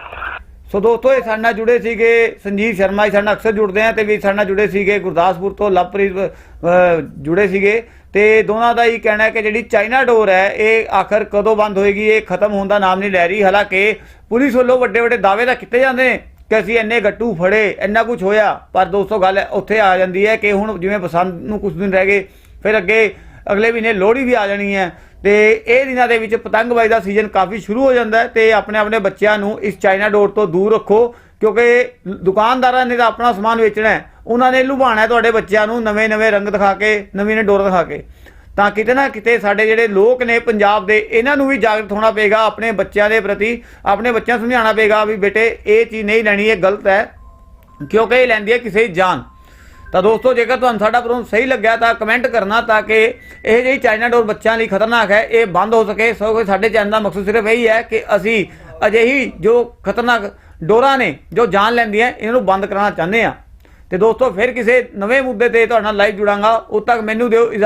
ਸੋ ਦੋਸਤੋ ਇਹ ਸਾਡੇ ਨਾਲ ਜੁੜੇ ਸੀਗੇ ਸੰਜੀਵ ਸ਼ਰਮਾ ਜੀ। ਸਾਡੇ ਨਾਲ ਅਕਸਰ ਜੁੜਦੇ ਆ ਤੇ ਵੀ ਸਾਡੇ ਨਾਲ ਜੁੜੇ ਸੀਗੇ ਗੁਰਦਾਸਪੁਰ ਤੋਂ ਲਵਪ੍ਰੀਤ ਜੁੜੇ ਸੀਗੇ। ਤੇ ਦੋਨਾਂ ਦਾ ਹੀ ਕਹਿਣਾ ਹੈ ਕਿ ਜਿਹੜੀ ਚਾਈਨਾ ਡੋਰ ਹੈ ਇਹ ਆਖਰ ਕਦੋਂ ਬੰਦ ਹੋਏਗੀ? ਇਹ ਖਤਮ ਹੋਣ ਦਾ ਨਾਮ ਨਹੀਂ ਲੈ ਰਹੀ। ਹਾਲਾਂਕਿ ਪੁਲਿਸ ਵੱਲੋਂ ਵੱਡੇ ਵੱਡੇ ਦਾਅਵੇ ਤਾਂ ਕੀਤੇ ਜਾਂਦੇ ਨੇ। ਕਿ ਅਸੀਂ ਇੰਨੇ ਗੱਟੂ ਫੜੇ, ਇੰਨਾ ਕੁਝ ਹੋਇਆ, ਪਰ ਦੋਸਤੋ ਗੱਲ ਉੱਥੇ ਆ ਜਾਂਦੀ ਹੈ ਕਿ ਹੁਣ ਜਿਵੇਂ ਬਸੰਤ ਨੂੰ ਕੁਝ ਦਿਨ ਰਹਿ ਗਏ, ਫਿਰ ਅੱਗੇ ਅਗਲੇ ਮਹੀਨੇ ਲੋਹੜੀ ਵੀ ਆ ਜਾਣੀ ਹੈ, ਤੇ ਇਹ ਦਿਨਾਂ ਦੇ ਵਿੱਚ ਪਤੰਗਬਾਜ਼ੀ ਦਾ ਸੀਜ਼ਨ ਕਾਫੀ ਸ਼ੁਰੂ ਹੋ ਜਾਂਦਾ ਹੈ, ਤੇ ਆਪਣੇ ਆਪਣੇ ਬੱਚਿਆਂ ਨੂੰ ਇਸ ਚਾਈਨਾ ਡੋਰ ਤੋਂ ਦੂਰ ਰੱਖੋ, ਕਿਉਂਕਿ ਦੁਕਾਨਦਾਰਾਂ ਨੇ ਤਾਂ ਆਪਣਾ ਸਮਾਨ ਵੇਚਣਾ ਹੈ, ਉਹਨਾਂ ਨੇ ਲੁਭਾਣਾ ਤੁਹਾਡੇ ਬੱਚਿਆਂ ਨੂੰ ਨਵੇਂ ਨਵੇਂ ਰੰਗ ਦਿਖਾ ਕੇ ਨਵੀਂ ਨਵੀਂ ਡੋਰ ਦਿਖਾ ਕੇ। ਤਾਂ ਕਿਤੇ ਨਾ ਕਿਤੇ ਸਾਡੇ ਜਿਹੜੇ ਲੋਕ ਨੇ ਪੰਜਾਬ ਦੇ, ਇਹਨਾਂ ਨੂੰ ਵੀ ਜਾਗਰਤ ਹੋਣਾ ਪਏਗਾ, ਆਪਣੇ ਬੱਚਿਆਂ ਦੇ ਪ੍ਰਤੀ, ਆਪਣੇ ਬੱਚਿਆਂ ਨੂੰ ਸਮਝਾਉਣਾ ਪਏਗਾ ਵੀ ਬੇਟੇ ਇਹ ਚੀਜ਼ ਨਹੀਂ ਲੈਣੀ, ਇਹ ਗਲਤ ਹੈ, ਕਿਉਂਕਿ ਇਹ ਲੈਂਦੀ ਹੈ ਕਿਸੇ ਜਾਨ। ਤਾਂ ਦੋਸਤੋ, ਜੇਕਰ ਤੁਹਾਨੂੰ ਸਾਡਾ ਪ੍ਰੋਗਰਾਮ ਸਹੀ ਲੱਗਿਆ ਤਾਂ ਕਮੈਂਟ ਕਰਨਾ ਤਾਂ ਕਿ ਇਹ ਜਿਹੜੀ ਚਾਈਨਾ ਡੋਰ ਬੱਚਿਆਂ ਲਈ ਖਤਰਨਾਕ ਹੈ, ਇਹ ਬੰਦ ਹੋ ਸਕੇ। ਸੋ ਕਿ ਸਾਡੇ ਚੈਨਲ ਦਾ ਮਕਸਦ ਸਿਰਫ ਇਹੀ ਹੈ ਕਿ ਅਸੀਂ ਅਜਿਹੀ ਜੋ ਖਤਰਨਾਕ ਡੋਰਾਂ ਨੇ, ਜੋ ਜਾਨ ਲੈਂਦੀਆਂ ਇਹਨਾਂ ਨੂੰ ਬੰਦ ਕਰਾਉਣਾ ਚਾਹੁੰਦੇ ਆ ਤੇ ਦੋਸਤੋ, ਫਿਰ ਕਿਸੇ ਨਵੇਂ ਮੁੱਦੇ ਤੇ ਤੁਹਾਡੇ ਨਾਲ ਲਾਈਵ ਜੁੜਾਂਗਾ। ਉਦ ਤੱਕ ਮੈਨੂੰ ਦਿਓ